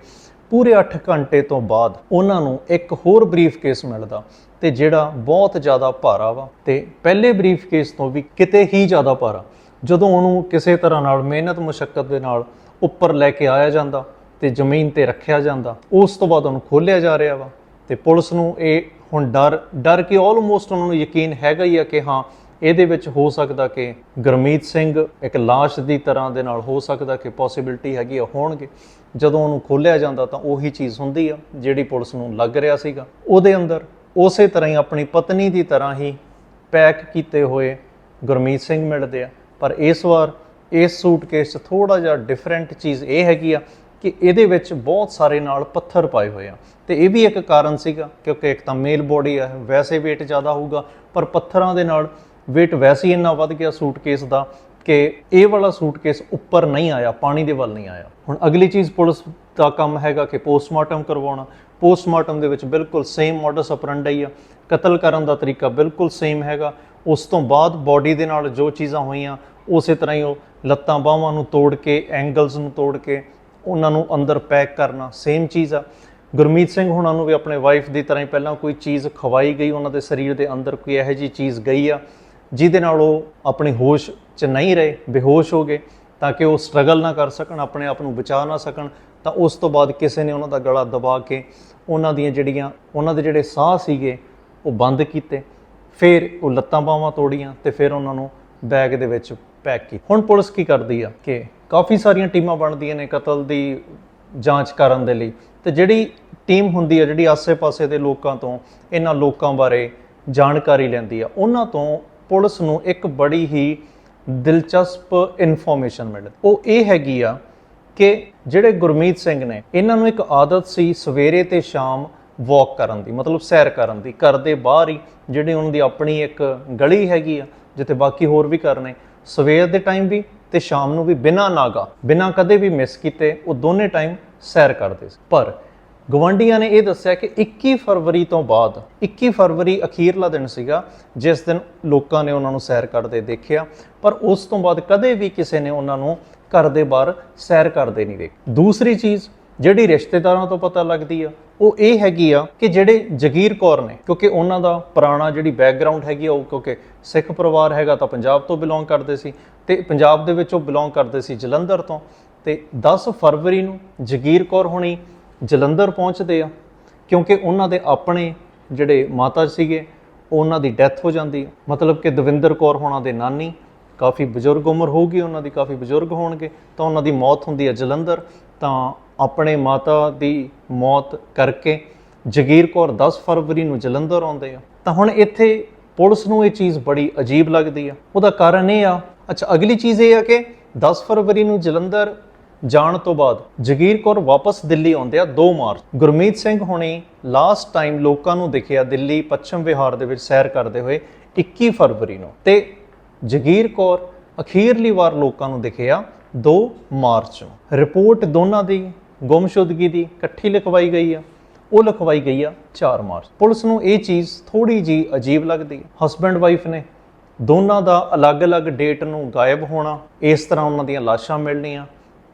ਪੂਰੇ 8 ਘੰਟੇ ਤੋਂ ਬਾਅਦ ਉਹਨਾਂ ਨੂੰ ਇੱਕ ਹੋਰ ਬਰੀਫ ਕੇਸ ਮਿਲਦਾ ਤੇ ਜਿਹੜਾ ਬਹੁਤ ਜ਼ਿਆਦਾ ਭਾਰਾ ਵਾ ਤੇ ਪਹਿਲੇ ਬਰੀਫ ਕੇਸ ਤੋਂ ਵੀ ਕਿਤੇ ਹੀ ਜ਼ਿਆਦਾ ਭਾਰਾ। ਜਦੋਂ ਉਹਨੂੰ ਕਿਸੇ ਤਰ੍ਹਾਂ ਨਾਲ ਮਿਹਨਤ ਮੁਸ਼ਕਲ ਦੇ ਨਾਲ ਉੱਪਰ ਲੈ ਕੇ ਆਇਆ ਜਾਂਦਾ ਤੇ ਜ਼ਮੀਨ ਤੇ ਰੱਖਿਆ ਜਾਂਦਾ, ਉਸ ਤੋਂ ਬਾਅਦ ਉਹਨੂੰ ਖੋਲਿਆ ਜਾ ਰਿਹਾ ਵਾ ਤੇ ਪੁਲਿਸ ਨੂੰ ਇਹ ਹੁਣ ਡਰ ਡਰ ਕੇ ਆਲਮੋਸਟ ਉਹਨਾਂ ਨੂੰ ਯਕੀਨ ਹੈਗਾ ਹੀ ਆ ਕਿ ਹਾਂ, ਇਹਦੇ ਵਿੱਚ ਹੋ ਸਕਦਾ ਕਿ ਗੁਰਮੀਤ ਸਿੰਘ ਇੱਕ ਲਾਸ਼ ਦੀ ਤਰ੍ਹਾਂ ਦੇ ਨਾਲ ਹੋ ਸਕਦਾ ਕਿ ਪੋਸਿਬਿਲਿਟੀ ਹੈਗੀ ਆ ਹੋਣਗੇ। ਜਦੋਂ ਉਹਨੂੰ ਖੋਲਿਆ ਜਾਂਦਾ ਤਾਂ ਉਹੀ ਚੀਜ਼ ਹੁੰਦੀ ਆ ਜਿਹੜੀ ਪੁਲਿਸ ਨੂੰ ਲੱਗ ਰਿਹਾ ਸੀਗਾ। ਉਹਦੇ ਅੰਦਰ ਉਸੇ ਤਰ੍ਹਾਂ ਹੀ ਆਪਣੀ ਪਤਨੀ ਦੀ ਤਰ੍ਹਾਂ ਹੀ ਪੈਕ ਕੀਤੇ ਹੋਏ ਗੁਰਮੀਤ ਸਿੰਘ ਮਿਲਦੇ ਆ। ਪਰ ਇਸ ਵਾਰ ਇਸ ਸੂਟਕੇਸ 'ਚ ਥੋੜਾ ਜਿਹਾ ਡਿਫਰੈਂਟ ਚੀਜ਼ ਇਹ ਹੈਗੀ ਆ ਕਿ ਇਹਦੇ ਵਿੱਚ ਬਹੁਤ ਸਾਰੇ ਨਾਲ ਪੱਥਰ ਪਾਏ ਹੋਏ ਆ। ਤੇ ਇਹ ਵੀ ਇੱਕ ਕਾਰਨ ਸੀਗਾ, ਕਿਉਂਕਿ ਇੱਕ ਤਾਂ ਮੇਲ ਬੋਡੀ ਆ, ਵੈਸੇ weight ਜ਼ਿਆਦਾ ਹੋਊਗਾ, ਪਰ ਪੱਥਰਾਂ ਦੇ ਨਾਲ weight ਵੈਸੇ ਹੀ ਇੰਨਾ ਵੱਧ ਗਿਆ ਸੂਟਕੇਸ ਦਾ ਕਿ ਇਹ ਵਾਲਾ ਸੂਟਕੇਸ ਉੱਪਰ ਨਹੀਂ ਆਇਆ, ਪਾਣੀ ਦੇ ਵੱਲ ਨਹੀਂ ਆਇਆ। ਹੁਣ ਅਗਲੀ ਚੀਜ਼ ਪੁਲਿਸ ਦਾ ਕੰਮ ਹੈਗਾ ਕਿ ਪੋਸਟਮਾਰਟਮ ਕਰਵਾਉਣਾ। ਪੋਸਟਮਾਰਟਮ ਦੇ ਵਿੱਚ ਬਿਲਕੁਲ ਸੇਮ ਮੋਡਸ ਅਪਰੈਂਡਾਈ ਆ। ਕਤਲ ਕਰਨ ਦਾ ਤਰੀਕਾ ਬਿਲਕੁਲ ਸੇਮ ਹੈਗਾ। ਉਸ ਤੋਂ ਬਾਅਦ ਬਾਡੀ ਦੇ ਨਾਲ ਜੋ ਚੀਜ਼ਾਂ ਹੋਈਆਂ, ਉਸੇ ਤਰ੍ਹਾਂ ਹੀ ਉਹ ਲੱਤਾਂ ਬਾਹਾਂ ਨੂੰ ਤੋੜ ਕੇ ਐਂਗਲਸ ਨੂੰ ਤੋੜ ਕੇ ਉਹਨਾਂ ਨੂੰ ਅੰਦਰ ਪੈਕ ਕਰਨਾ ਸੇਮ ਚੀਜ਼ ਆ। ਗੁਰਮੀਤ ਸਿੰਘ ਹੁਣਾਂ ਨੂੰ ਵੀ ਆਪਣੇ ਵਾਈਫ ਦੀ ਤਰ੍ਹਾਂ ਹੀ ਪਹਿਲਾਂ ਕੋਈ ਚੀਜ਼ ਖਵਾਈ ਗਈ, ਉਹਨਾਂ ਦੇ ਸਰੀਰ ਦੇ ਅੰਦਰ ਕੋਈ ਇਹੋ ਜਿਹੀ ਚੀਜ਼ ਗਈ ਆ, ਜਿਹਦੇ ਨਾਲ ਉਹ ਆਪਣੇ ਹੋਸ਼ 'ਚ ਨਹੀਂ ਰਹੇ, ਬੇਹੋਸ਼ ਹੋ ਗਏ, ਤਾਂ ਕਿ ਉਹ ਸਟਰਗਲ ਨਾ ਕਰ ਸਕਣ, ਆਪਣੇ ਆਪ ਨੂੰ ਬਚਾ ਨਾ ਸਕਣ, ਤਾਂ ਉਸ ਤੋਂ ਬਾਅਦ ਕਿਸੇ ਨੇ ਉਹਨਾਂ ਦਾ ਗਲਾ ਦਬਾ ਕੇ ਉਹਨਾਂ ਦੀਆਂ ਜਿਹੜੀਆਂ, ਉਹਨਾਂ ਦੇ ਜਿਹੜੇ ਸਾਹ ਸੀਗੇ, ਉਹ ਬੰਦ ਕੀਤੇ। ਫਿਰ ਉਹ ਲੱਤਾਂ ਬਾਹਾਂ ਤੋੜੀਆਂ ਤੇ ਫਿਰ ਉਹਨਾਂ ਨੂੰ ਬੈਗ ਦੇ ਵਿੱਚ ਪੈਕ ਕੀਤਾ ਹੁਣ ਪੁਲਿਸ ਕੀ ਕਰਦੀ ਆ ਕਿ ਕਾਫੀ ਸਾਰੀਆਂ ਟੀਮਾਂ ਬਣਦੀਆਂ ਨੇ ਕਤਲ ਦੀ ਜਾਂਚ ਕਰਨ ਦੇ ਲਈ। ਤੇ ਜਿਹੜੀ ਟੀਮ ਹੁੰਦੀ ਆ ਜਿਹੜੀ ਆਸੇ-ਪਾਸੇ ਦੇ ਲੋਕਾਂ ਤੋਂ ਇਹਨਾਂ ਲੋਕਾਂ ਬਾਰੇ ਜਾਣਕਾਰੀ ਲੈਂਦੀ ਆ, ਉਹਨਾਂ ਤੋਂ ਪੁਲਿਸ ਨੂੰ ਇੱਕ ਬੜੀ ਹੀ ਦਿਲਚਸਪ ਇਨਫੋਰਮੇਸ਼ਨ ਮਿਲਦੀ। ਉਹ ਇਹ ਹੈਗੀ ਆ ਕਿ ਜਿਹੜੇ ਗੁਰਮੀਤ ਸਿੰਘ ਨੇ, ਇਹਨਾਂ ਨੂੰ ਇੱਕ ਆਦਤ ਸੀ ਸਵੇਰੇ ਤੇ ਸ਼ਾਮ ਵਾਕ ਕਰਨ ਦੀ, ਮਤਲਬ ਸੈਰ ਕਰਨ ਦੀ। ਘਰ ਦੇ ਬਾਹਰ ਹੀ ਜਿਹੜੀ ਉਹਨਾਂ ਦੀ ਆਪਣੀ ਇੱਕ ਗਲੀ ਹੈਗੀ ਆ, ਜਿੱਥੇ ਬਾਕੀ ਹੋਰ ਵੀ ਘਰ ਨੇ, ਸਵੇਰ ਦੇ ਟਾਈਮ ਵੀ ਤੇ ਸ਼ਾਮ ਨੂੰ ਵੀ ਬਿਨਾਂ ਨਾਗਾ, ਬਿਨਾਂ ਕਦੇ ਵੀ ਮਿਸ ਕੀਤੇ, ਉਹ ਦੋਨੇ ਟਾਈਮ ਸੈਰ ਕਰਦੇ ਸੀ। ਪਰ ਗਵੰਡੀਆਂ ਨੇ ਇਹ ਦੱਸਿਆ ਕਿ 21 ਫਰਵਰੀ ਤੋਂ ਬਾਅਦ 21 ਫਰਵਰੀ ਅਖੀਰਲਾ ਦਿਨ ਸੀਗਾ, ਜਿਸ ਦਿਨ ਲੋਕਾਂ ਨੇ ਉਹਨਾਂ ਨੂੰ ਸੈਰ ਕਰਦੇ ਦੇਖਿਆ, ਪਰ ਉਸ ਤੋਂ ਬਾਅਦ ਕਦੇ ਵੀ ਕਿਸੇ ਨੇ ਉਹਨਾਂ ਨੂੰ ਘਰ ਦੇ ਬਾਹਰ ਸੈਰ ਕਰਦੇ ਨਹੀਂ ਦੇਖਿਆ ਦੂਸਰੀ ਚੀਜ਼, ਜਿਹੜੀ ਰਿਸ਼ਤੇਦਾਰਾਂ ਤੋਂ ਪਤਾ ਲੱਗਦੀ ਆ, ਉਹ ਇਹ ਹੈਗੀ ਆ ਕਿ ਜਿਹੜੇ ਜਗੀਰ ਕੌਰ ਨੇ, ਕਿਉਂਕਿ ਉਹਨਾਂ ਦਾ ਪੁਰਾਣਾ ਜਿਹੜੀ ਬੈਕਗ੍ਰਾਉਂਡ ਹੈਗੀ ਆ, ਉਹ ਕਿਉਂਕਿ ਸਿੱਖ ਪਰਿਵਾਰ ਹੈਗਾ ਤਾਂ ਪੰਜਾਬ ਤੋਂ ਬਿਲੋਂਗ ਕਰਦੇ ਸੀ ਤੇ ਪੰਜਾਬ ਦੇ ਵਿੱਚ ਉਹ ਬਿਲੋਂਗ ਕਰਦੇ ਸੀ ਜਲੰਧਰ ਤੋਂ ਤੇ 10 ਫਰਵਰੀ ਨੂੰ ਜਗੀਰ ਕੌਰ ਹੁਣੀ ਜਲੰਧਰ ਪਹੁੰਚਦੇ ਆ, ਕਿਉਂਕਿ ਉਹਨਾਂ ਦੇ ਆਪਣੇ ਜਿਹੜੇ ਮਾਤਾ ਸੀਗੇ, ਉਹਨਾਂ ਦੀ ਡੈਥ ਹੋ ਜਾਂਦੀ ਮਤਲਬ ਕਿ ਦਵਿੰਦਰ ਕੌਰ ਹੋਣਾ ਦੇ ਨਾਨੀ, ਕਾਫੀ ਬਜ਼ੁਰਗ ਉਮਰ ਹੋਊਗੀ, ਉਹਨਾਂ ਦੀ ਕਾਫੀ ਬਜ਼ੁਰਗ ਹੋਣਗੇ, ਤਾਂ ਉਹਨਾਂ ਦੀ ਮੌਤ ਹੁੰਦੀ ਹੈ ਜਲੰਧਰ, ਤਾਂ ਆਪਣੇ ਮਾਤਾ ਦੀ ਮੌਤ ਕਰਕੇ ਜਗੀਰ ਕੌਰ 10 ਫਰਵਰੀ ਨੂੰ ਜਲੰਧਰ ਆਉਂਦੇ ਆ। ਤਾਂ ਹੁਣ ਇੱਥੇ ਪੁਲਿਸ ਨੂੰ ਇਹ ਚੀਜ਼ ਬੜੀ ਅਜੀਬ ਲੱਗਦੀ ਆ। ਉਹਦਾ ਕਾਰਨ ਇਹ ਆ ਅੱਛਾ, ਅਗਲੀ ਚੀਜ਼ ਇਹ ਆ ਕਿ 10 ਫਰਵਰੀ ਨੂੰ ਜਲੰਧਰ ਜਾਣ ਤੋਂ ਬਾਅਦ ਜਗੀਰ ਕੌਰ ਵਾਪਸ ਦਿੱਲੀ ਆਉਂਦੇ ਆ 2 ਮਾਰਚ। ਗੁਰਮੀਤ ਸਿੰਘ ਹੁਣੀ ਲਾਸਟ ਟਾਈਮ ਲੋਕਾਂ ਨੂੰ ਦਿਖਿਆ ਦਿੱਲੀ ਪੱਛਮ ਵਿਹਾਰ ਦੇ ਵਿੱਚ ਸੈਰ ਕਰਦੇ ਹੋਏ 21 ਫਰਵਰੀ ਨੂੰ। ਤੇ ਜਗੀਰ ਕੌਰ ਅਖੀਰਲੀ ਵਾਰ ਲੋਕਾਂ ਨੂੰ ਦਿਖਿਆ 2 ਮਾਰਚ ਨੂੰ। ਰਿਪੋਰਟ ਦੋਨਾਂ ਦੀ, ਗੁੰਮਸ਼ੁਦਗੀ ਦੀ ਇਕੱਠੀ ਲਿਖਵਾਈ ਗਈ ਆ। ਉਹ ਲਿਖਵਾਈ ਗਈ ਆ 4 ਮਾਰਚ। ਪੁਲਿਸ ਨੂੰ ਇਹ ਚੀਜ਼ ਥੋੜੀ ਜੀ ਅਜੀਬ ਲੱਗਦੀ। ਹੈ ਹਸਬੰਡ ਵਾਈਫ ਨੇ ਦੋਨਾਂ ਦਾ ਅਲੱਗ-ਅਲੱਗ ਡੇਟ ਨੂੰ ਗਾਇਬ ਹੋਣਾ, ਇਸ ਤਰ੍ਹਾਂ ਉਹਨਾਂ ਦੀਆਂ ਲਾਸ਼ਾਂ ਮਿਲਣੀਆਂ,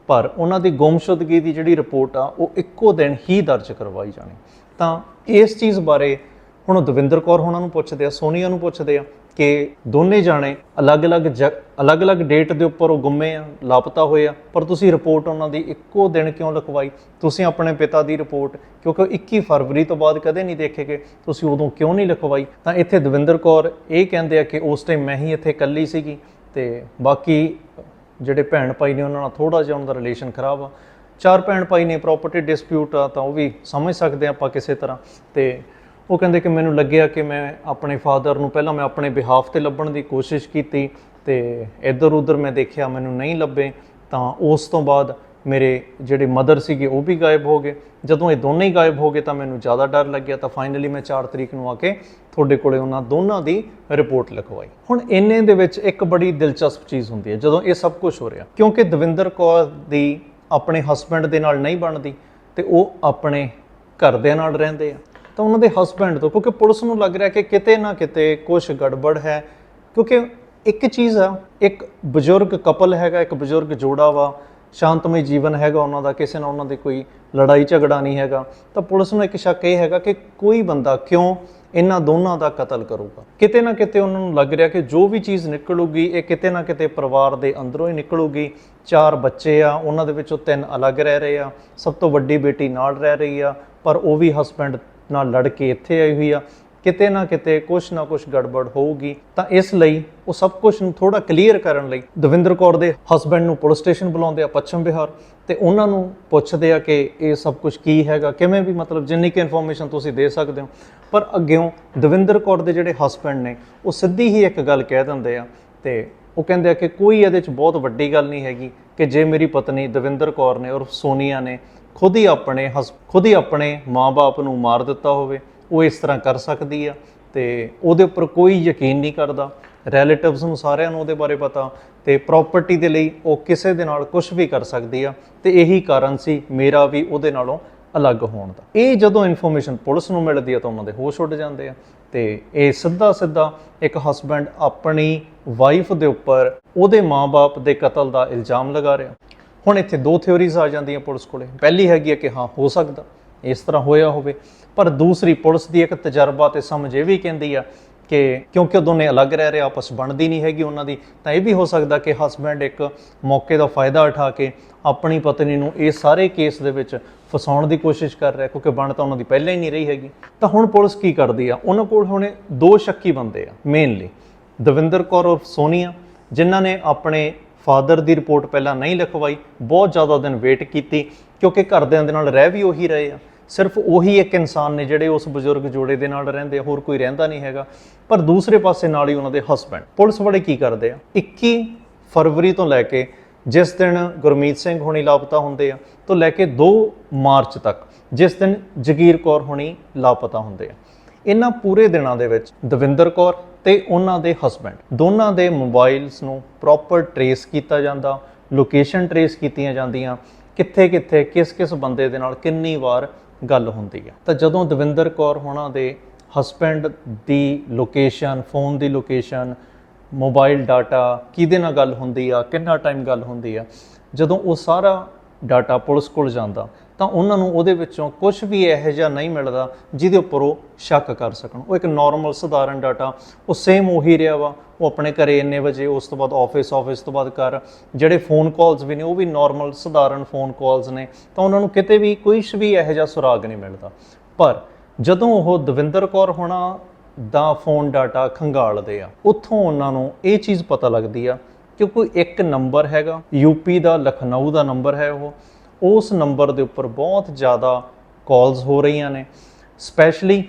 ਪਰ ਉਹਨਾਂ ਦੀ ਗੁੰਮਸ਼ੁਦਗੀ ਦੀ ਜਿਹੜੀ ਰਿਪੋਰਟ ਆ, ਉਹ ਇੱਕੋ ਦਿਨ ਹੀ ਦਰਜ ਕਰਵਾਈ ਜਾਣੀ। ਤਾਂ ਇਸ ਚੀਜ਼ ਬਾਰੇ ਹੁਣ ਉਹ ਦਵਿੰਦਰ ਕੌਰ ਹੋਣਾ ਨੂੰ ਪੁੱਛਦੇ ਆ, ਸੋਨੀਆ ਨੂੰ ਪੁੱਛਦੇ ਆ ਕਿ ਦੋਨੇ ਜਾਣੇ ਅਲੱਗ-ਅਲੱਗ ਜ- ਅਲੱਗ-ਅਲੱਗ ਡੇਟ ਦੇ ਉੱਪਰ ਉਹ ਗੁੰਮੇ ਆ, ਲਾਪਤਾ ਹੋਏ ਆ। ਪਰ ਤੁਸੀਂ ਰਿਪੋਰਟ ਉਹਨਾਂ ਦੀ ਇੱਕੋ ਦਿਨ ਕਿਉਂ ਲਿਖਵਾਈ? ਤੁਸੀਂ ਆਪਣੇ ਪਿਤਾ ਦੀ ਰਿਪੋਰਟ ਕਿਉਂਕਿ ਉਹ 21 ਫਰਵਰੀ ਤੋਂ ਬਾਅਦ ਕਦੇ ਨਹੀਂ ਦੇਖੇਗੇ। ਤੁਸੀਂ ਉਦੋਂ ਕਿਉਂ ਨਹੀਂ ਲਿਖਵਾਈ? ਤਾਂ ਇੱਥੇ ਦਵਿੰਦਰ ਕੌਰ ਇਹ ਕਹਿੰਦੇ ਆ ਕਿ ਉਸ ਟਾਈਮ ਮੈਂ ਹੀ ਇੱਥੇ ਇਕੱਲੀ ਸੀਗੀ ਤੇ ਬਾਕੀ ਜਿਹੜੇ ਭੈਣ ਭਾਈ ਨੇ ਉਹਨਾਂ ਨਾਲ ਥੋੜਾ ਜਿਹਾ ਉਹਨਾਂ ਦਾ ਰਿਲੇਸ਼ਨ ਖਰਾਬ ਆ। ਚਾਰ ਭੈਣ ਭਾਈ ਨੇ ਪ੍ਰਾਪਰਟੀ ਡਿਸਪਿਊਟ ਆ, ਤਾਂ ਉਹ ਵੀ ਸਮਝ ਸਕਦੇ ਆ ਆਪਾਂ ਕਿਸੇ ਤਰ੍ਹਾਂ। ਤੇ ਉਹ ਕਹਿੰਦੇ ਕਿ ਮੈਨੂੰ ਲੱਗਿਆ ਕਿ ਮੈਂ ਆਪਣੇ ਫਾਦਰ ਨੂੰ ਪਹਿਲਾਂ ਮੈਂ ਆਪਣੇ ਬਿਹਾਫ ਤੇ ਲੱਭਣ ਦੀ ਕੋਸ਼ਿਸ਼ ਕੀਤੀ ਤੇ ਇੱਧਰ ਉੱਧਰ ਮੈਂ ਦੇਖਿਆ ਮੈਨੂੰ ਨਹੀਂ ਲੱਭੇ, ਤਾਂ ਉਸ ਤੋਂ ਬਾਅਦ ਮੇਰੇ ਜਿਹੜੇ ਮਦਰ ਸੀਗੇ ਉਹ ਵੀ ਗਾਇਬ ਹੋ ਗਏ। ਜਦੋਂ ਇਹ ਦੋਨੇ ਹੀ ਗਾਇਬ ਹੋ ਗਏ ਤਾਂ ਮੈਨੂੰ ਜ਼ਿਆਦਾ ਡਰ ਲੱਗਿਆ, ਤਾਂ ਫਾਈਨਲੀ ਮੈਂ 4 ਤਰੀਕ ਨੂੰ ਆ ਕੇ ਤੁਹਾਡੇ ਕੋਲੇ ਉਹਨਾਂ ਦੋਨਾਂ ਦੀ ਰਿਪੋਰਟ ਲਿਖਵਾਈ। ਹੁਣ ਇੰਨੇ ਦੇ ਵਿੱਚ ਇੱਕ ਬੜੀ ਦਿਲਚਸਪ ਚੀਜ਼ ਹੁੰਦੀ ਹੈ, ਜਦੋਂ ਇਹ ਸਭ ਕੁਝ ਹੋ ਰਿਹਾ, ਕਿਉਂਕਿ ਦਵਿੰਦਰ ਕੌਰ ਦੀ ਆਪਣੇ ਹਸਬੰਡ ਦੇ ਨਾਲ ਨਹੀਂ ਬਣਦੀ ਤੇ ਉਹ ਆਪਣੇ ਘਰਦਿਆਂ ਨਾਲ ਰਹਿੰਦੇ ਆ। ਤਾਂ ਉਹਨਾਂ ਦੇ ਹਸਬੰਡ ਤੋਂ, ਕਿਉਂਕਿ ਪੁਲਿਸ ਨੂੰ ਲੱਗ ਰਿਹਾ ਕਿ ਕਿਤੇ ਨਾ ਕਿਤੇ ਕੁਝ ਗੜਬੜ ਹੈ। ਕਿਉਂਕਿ ਇੱਕ ਚੀਜ਼ ਆ, ਇੱਕ ਬਜ਼ੁਰਗ ਕਪਲ ਹੈਗਾ, ਇੱਕ ਬਜ਼ੁਰਗ ਜੋੜਾ ਵਾ, ਸ਼ਾਂਤਮਈ ਜੀਵਨ ਹੈਗਾ ਉਹਨਾਂ ਦਾ, ਕਿਸੇ ਨਾਲ ਉਹਨਾਂ ਦੀ ਕੋਈ ਲੜਾਈ ਝਗੜਾ ਨਹੀਂ ਹੈਗਾ। ਤਾਂ ਪੁਲਿਸ ਨੂੰ ਇੱਕ ਸ਼ੱਕ ਇਹ ਹੈਗਾ ਕਿ ਕੋਈ ਬੰਦਾ ਕਿਉਂ ਇਹਨਾਂ ਦੋਨਾਂ ਦਾ ਕਤਲ ਕਰੂਗਾ? ਕਿਤੇ ਨਾ ਕਿਤੇ ਉਹਨਾਂ ਨੂੰ ਲੱਗ ਰਿਹਾ ਕਿ ਜੋ ਵੀ ਚੀਜ਼ ਨਿਕਲੂਗੀ, ਇਹ ਕਿਤੇ ਨਾ ਕਿਤੇ ਪਰਿਵਾਰ ਦੇ ਅੰਦਰੋਂ ਹੀ ਨਿਕਲੂਗੀ। ਚਾਰ ਬੱਚੇ ਆ, ਉਹਨਾਂ ਦੇ ਵਿੱਚੋਂ ਤਿੰਨ ਅਲੱਗ ਰਹਿ ਰਹੇ ਆ, ਸਭ ਤੋਂ ਵੱਡੀ ਬੇਟੀ ਨਾਲ ਰਹਿ ਰਹੀ ਆ, ਪਰ ਉਹ ਵੀ ਹਸਬੰਡ ਨਾਲ ਲੜ ਕੇ ਇੱਥੇ ਆਈ ਹੋਈ ਆ। ਕਿਤੇ ਨਾ ਕਿਤੇ ਕੁਛ ਨਾ ਕੁਛ ਗੜਬੜ ਹੋਊਗੀ। ਤਾਂ ਇਸ ਲਈ ਉਹ ਸਭ ਕੁਝ ਨੂੰ ਥੋੜਾ ਕਲੀਅਰ ਕਰਨ ਲਈ ਦਵਿੰਦਰ ਕੌਰ ਦੇ ਹਸਬੰਡ ਨੂੰ ਪੁਲਿਸ ਸਟੇਸ਼ਨ ਬੁਲਾਉਂਦੇ ਆ ਪੱਛਮ ਬਿਹਾਰ। ਤੇ ਉਹਨਾਂ ਨੂੰ ਪੁੱਛਦੇ ਆ ਕਿ ਇਹ ਸਭ ਕੁਝ ਕੀ ਹੈਗਾ, ਕਿਵੇਂ ਵੀ ਮਤਲਬ ਜਿੰਨੀ ਕਿ ਇਨਫੋਰਮੇਸ਼ਨ ਤੁਸੀਂ ਦੇ ਸਕਦੇ ਹੋ। ਪਰ ਅੱਗਿਓਂ ਦਵਿੰਦਰ ਕੌਰ ਦੇ ਜਿਹੜੇ ਹਸਬੰਡ ਨੇ, ਉਹ ਸਿੱਧੀ ਹੀ ਇੱਕ ਗੱਲ ਕਹਿ ਦਿੰਦੇ ਆ ਤੇ ਉਹ ਕਹਿੰਦੇ ਆ ਕਿ ਕੋਈ ਇਹਦੇ ਚ ਬਹੁਤ ਵੱਡੀ ਗੱਲ ਨਹੀਂ ਹੈਗੀ ਕਿ ਜੇ ਮੇਰੀ ਪਤਨੀ ਦਵਿੰਦਰ ਕੌਰ ਨੇ ਔਰ ਸੋਨੀਆ ਨੇ ਖੁਦ ਹੀ ਆਪਣੇ ਹਸ- ਖੁਦ ਹੀ ਆਪਣੇ ਮਾਪੇ ਨੂੰ ਮਾਰ ਦਿੱਤਾ ਹੋਵੇ, ਉਹ ਇਸ ਤਰ੍ਹਾਂ ਕਰ ਸਕਦੀ ਆ ਤੇ ਉਹਦੇ ਉੱਪਰ ਕੋਈ ਯਕੀਨ ਨਹੀਂ ਕਰਦਾ। ਰਿਲੇਟਿਵਸ ਨੂੰ ਸਾਰਿਆਂ ਨੂੰ ਉਹਦੇ ਬਾਰੇ ਪਤਾ ਤੇ ਪ੍ਰਾਪਰਟੀ ਦੇ ਲਈ ਉਹ ਕਿਸੇ ਦੇ ਨਾਲ ਕੁਝ ਵੀ ਕਰ ਸਕਦੀ ਆ ਤੇ ਇਹੀ ਕਾਰਨ ਸੀ ਮੇਰਾ ਵੀ ਉਹਦੇ ਨਾਲੋਂ ਅਲੱਗ ਹੋਣ ਦਾ। ਇਹ ਜਦੋਂ ਇਨਫੋਰਮੇਸ਼ਨ ਪੁਲਿਸ ਨੂੰ ਮਿਲਦੀ ਆ ਤਾਂ ਉਹਨਾਂ ਦੇ ਹੋਸ਼ ਉੱਡ ਜਾਂਦੇ ਆ ਤੇ ਇਹ ਸਿੱਧਾ ਸਿੱਧਾ ਇੱਕ ਹਸਬੰਡ ਆਪਣੀ ਵਾਈਫ ਦੇ ਉੱਪਰ ਉਹਦੇ ਮਾਪੇ ਦੇ ਕਤਲ ਦਾ ਇਲਜ਼ਾਮ ਲਗਾ ਰਿਹਾ। ਹੁਣ ਇੱਥੇ ਦੋ ਥਿਉਰੀਜ਼ ਆ ਜਾਂਦੀਆਂ ਪੁਲਿਸ ਕੋਲੇ। ਪਹਿਲੀ ਹੈਗੀ ਹੈ ਕਿ ਹਾਂ, ਹੋ ਸਕਦਾ, ਇਸ ਤਰ੍ਹਾਂ ਹੋਇਆ ਹੋਵੇ। ਪਰ ਦੂਸਰੀ ਪੁਲਿਸ ਦੀ ਇੱਕ ਤਜਰਬਾ ਤੇ ਸਮਝ ਇਹ ਵੀ ਕਹਿੰਦੀ ਆ ਕਿ ਕਿਉਂਕਿ ਉਹ ਦੋਨੇ ਅਲੱਗ ਰਹਿ ਰਹੇ, ਆਪਸ ਬਣਦੀ ਨਹੀਂ ਹੈਗੀ ਉਹਨਾਂ ਦੀ, ਤਾਂ ਇਹ ਵੀ ਹੋ ਸਕਦਾ ਕਿ ਹਸਬੰਡ ਇੱਕ ਮੌਕੇ ਦਾ ਫਾਇਦਾ ਉਠਾ ਕੇ ਆਪਣੀ ਪਤਨੀ ਨੂੰ ਇਹ ਸਾਰੇ ਕੇਸ ਦੇ ਵਿੱਚ ਫਸਾਉਣ ਦੀ ਕੋਸ਼ਿਸ਼ ਕਰ ਰਿਹਾ, ਕਿਉਂਕਿ ਬਣ ਤਾਂ ਉਹਨਾਂ ਦੀ ਪਹਿਲਾਂ ਹੀ ਨਹੀਂ ਰਹੀ ਹੈਗੀ। ਤਾਂ ਹੁਣ ਪੁਲਿਸ ਕੀ ਕਰਦੀ ਆ? ਉਹਨਾਂ ਕੋਲ ਹੁਣੇ ਦੋ ਸ਼ੱਕੀ ਬੰਦੇ ਆ ਮੇਨਲੀ ਦਵਿੰਦਰ ਕੌਰ ਔਰ ਸੋਨੀਆ, ਜਿਨ੍ਹਾਂ ਨੇ ਆਪਣੇ ਫਾਦਰ ਦੀ ਰਿਪੋਰਟ ਪਹਿਲਾਂ ਨਹੀਂ ਲਿਖਵਾਈ, ਬਹੁਤ ਜ਼ਿਆਦਾ ਦਿਨ ਵੇਟ ਕੀਤੀ, ਕਿਉਂਕਿ ਘਰਦਿਆਂ ਦੇ ਨਾਲ ਰਹਿ ਵੀ ਉਹੀ ਰਹੇ ਆ। ਸਿਰਫ ਉਹੀ ਇੱਕ ਇਨਸਾਨ ਨੇ ਜਿਹੜੇ ਉਸ ਬਜ਼ੁਰਗ ਜੋੜੇ ਦੇ ਨਾਲ ਰਹਿੰਦੇ ਹੋਰ ਕੋਈ ਰਹਿੰਦਾ ਨਹੀਂ ਹੈਗਾ। ਪਰ ਦੂਸਰੇ ਪਾਸੇ ਨਾਲ ਹੀ ਉਹਨਾਂ ਦੇ ਹਸਬੰਡ ਪੁਲਿਸ ਵਾਲੇ ਕੀ ਕਰਦੇ ਆ? 21 ਫਰਵਰੀ ਤੋਂ ਲੈ ਕੇ ਜਿਸ ਦਿਨ ਗੁਰਮੀਤ ਸਿੰਘ ਹੋਣੀ ਲਾਪਤਾ ਹੁੰਦੇ ਆ, ਤੋਂ ਲੈ ਕੇ 2 ਮਾਰਚ ਤੱਕ ਜਿਸ ਦਿਨ ਜਗੀਰ ਕੌਰ ਹੋਣੀ ਲਾਪਤਾ ਹੁੰਦੇ ਆ। ਇਹਨਾਂ ਪੂਰੇ ਦਿਨਾਂ ਦੇ ਵਿੱਚ ਦਵਿੰਦਰ ਕੌਰ ਤੇ ਉਹਨਾਂ ਦੇ ਹਸਬੰਡ ਦੋਨਾਂ ਦੇ ਮੋਬਾਈਲਸ ਨੂੰ ਪ੍ਰੋਪਰ ਟਰੇਸ ਕੀਤਾ ਜਾਂਦਾ ਲੋਕੇਸ਼ਨ ਟਰੇਸ ਕੀਤੀਆਂ ਜਾਂਦੀਆਂ ਕਿੱਥੇ ਕਿੱਥੇ ਕਿਸ ਕਿਸ ਬੰਦੇ ਦੇ ਨਾਲ ਕਿੰਨੀ ਵਾਰ ਗੱਲ ਹੁੰਦੀ ਆ। ਤਾਂ ਜਦੋਂ ਦਵਿੰਦਰ ਕੌਰ ਹੋਣਾ ਦੇ ਹਸਬੰਡ ਦੀ ਲੋਕੇਸ਼ਨ ਫੋਨ ਦੀ ਲੋਕੇਸ਼ਨ ਮੋਬਾਈਲ ਡਾਟਾ ਕਿਹਦੇ ਨਾਲ ਗੱਲ ਹੁੰਦੀ ਆ, ਕਿੰਨਾ ਟਾਈਮ ਗੱਲ ਹੁੰਦੀ ਆ, ਜਦੋਂ ਉਹ ਸਾਰਾ ਡਾਟਾ ਪੁਲਿਸ ਕੋਲ ਜਾਂਦਾ ਤਾਂ ਉਹਨਾਂ ਨੂੰ ਉਹਦੇ ਵਿੱਚੋਂ ਕੁਝ ਵੀ ਇਹੋ ਜਿਹਾ ਨਹੀਂ ਮਿਲਦਾ ਜਿਹਦੇ ਉੱਪਰ ਉਹ ਸ਼ੱਕ ਕਰ ਸਕਣ। ਉਹ ਇੱਕ ਨਾਰਮਲ ਸਧਾਰਨ ਡਾਟਾ ਉਹ ਸੇਮ ਉਹੀ ਰਿਹਾ ਵਾ। ਉਹ ਆਪਣੇ ਘਰੇ ਇੰਨੇ ਵਜੇ ਉਸ ਤੋਂ ਬਾਅਦ ਆਫਿਸ ਆਫਿਸ ਤੋਂ ਬਾਅਦ ਕਰ ਜਿਹੜੇ ਫੋਨ ਕਾਲਸ ਵੀ ਨੇ, ਉਹ ਵੀ ਨਾਰਮਲ ਸਧਾਰਨ ਫੋਨ ਕਾਲਸ ਨੇ। ਤਾਂ ਉਹਨਾਂ ਨੂੰ ਕਿਤੇ ਵੀ ਕੋਈ ਵੀ ਇਹੋ ਜਿਹਾ ਸੁਰਾਗ ਨਹੀਂ ਮਿਲਦਾ। ਪਰ ਜਦੋਂ ਉਹ ਦਵਿੰਦਰ ਕੌਰ ਹੋਣਾ ਦਾ ਫੋਨ ਡਾਟਾ ਖੰਗਾਲਦੇ ਆ, ਉੱਥੋਂ ਉਹਨਾਂ ਨੂੰ ਇਹ ਚੀਜ਼ ਪਤਾ ਲੱਗਦੀ ਆ ਕਿ ਕੋਈ ਇੱਕ ਨੰਬਰ ਹੈਗਾ। ਯੂਪੀ ਦਾ, ਲਖਨਊ ਦਾ ਨੰਬਰ ਹੈ ਉਹ। ਉਸ ਨੰਬਰ ਦੇ ਉੱਪਰ ਬਹੁਤ ਜ਼ਿਆਦਾ ਕਾਲਸ ਹੋ ਰਹੀਆਂ ਨੇ ਸਪੈਸ਼ਲੀ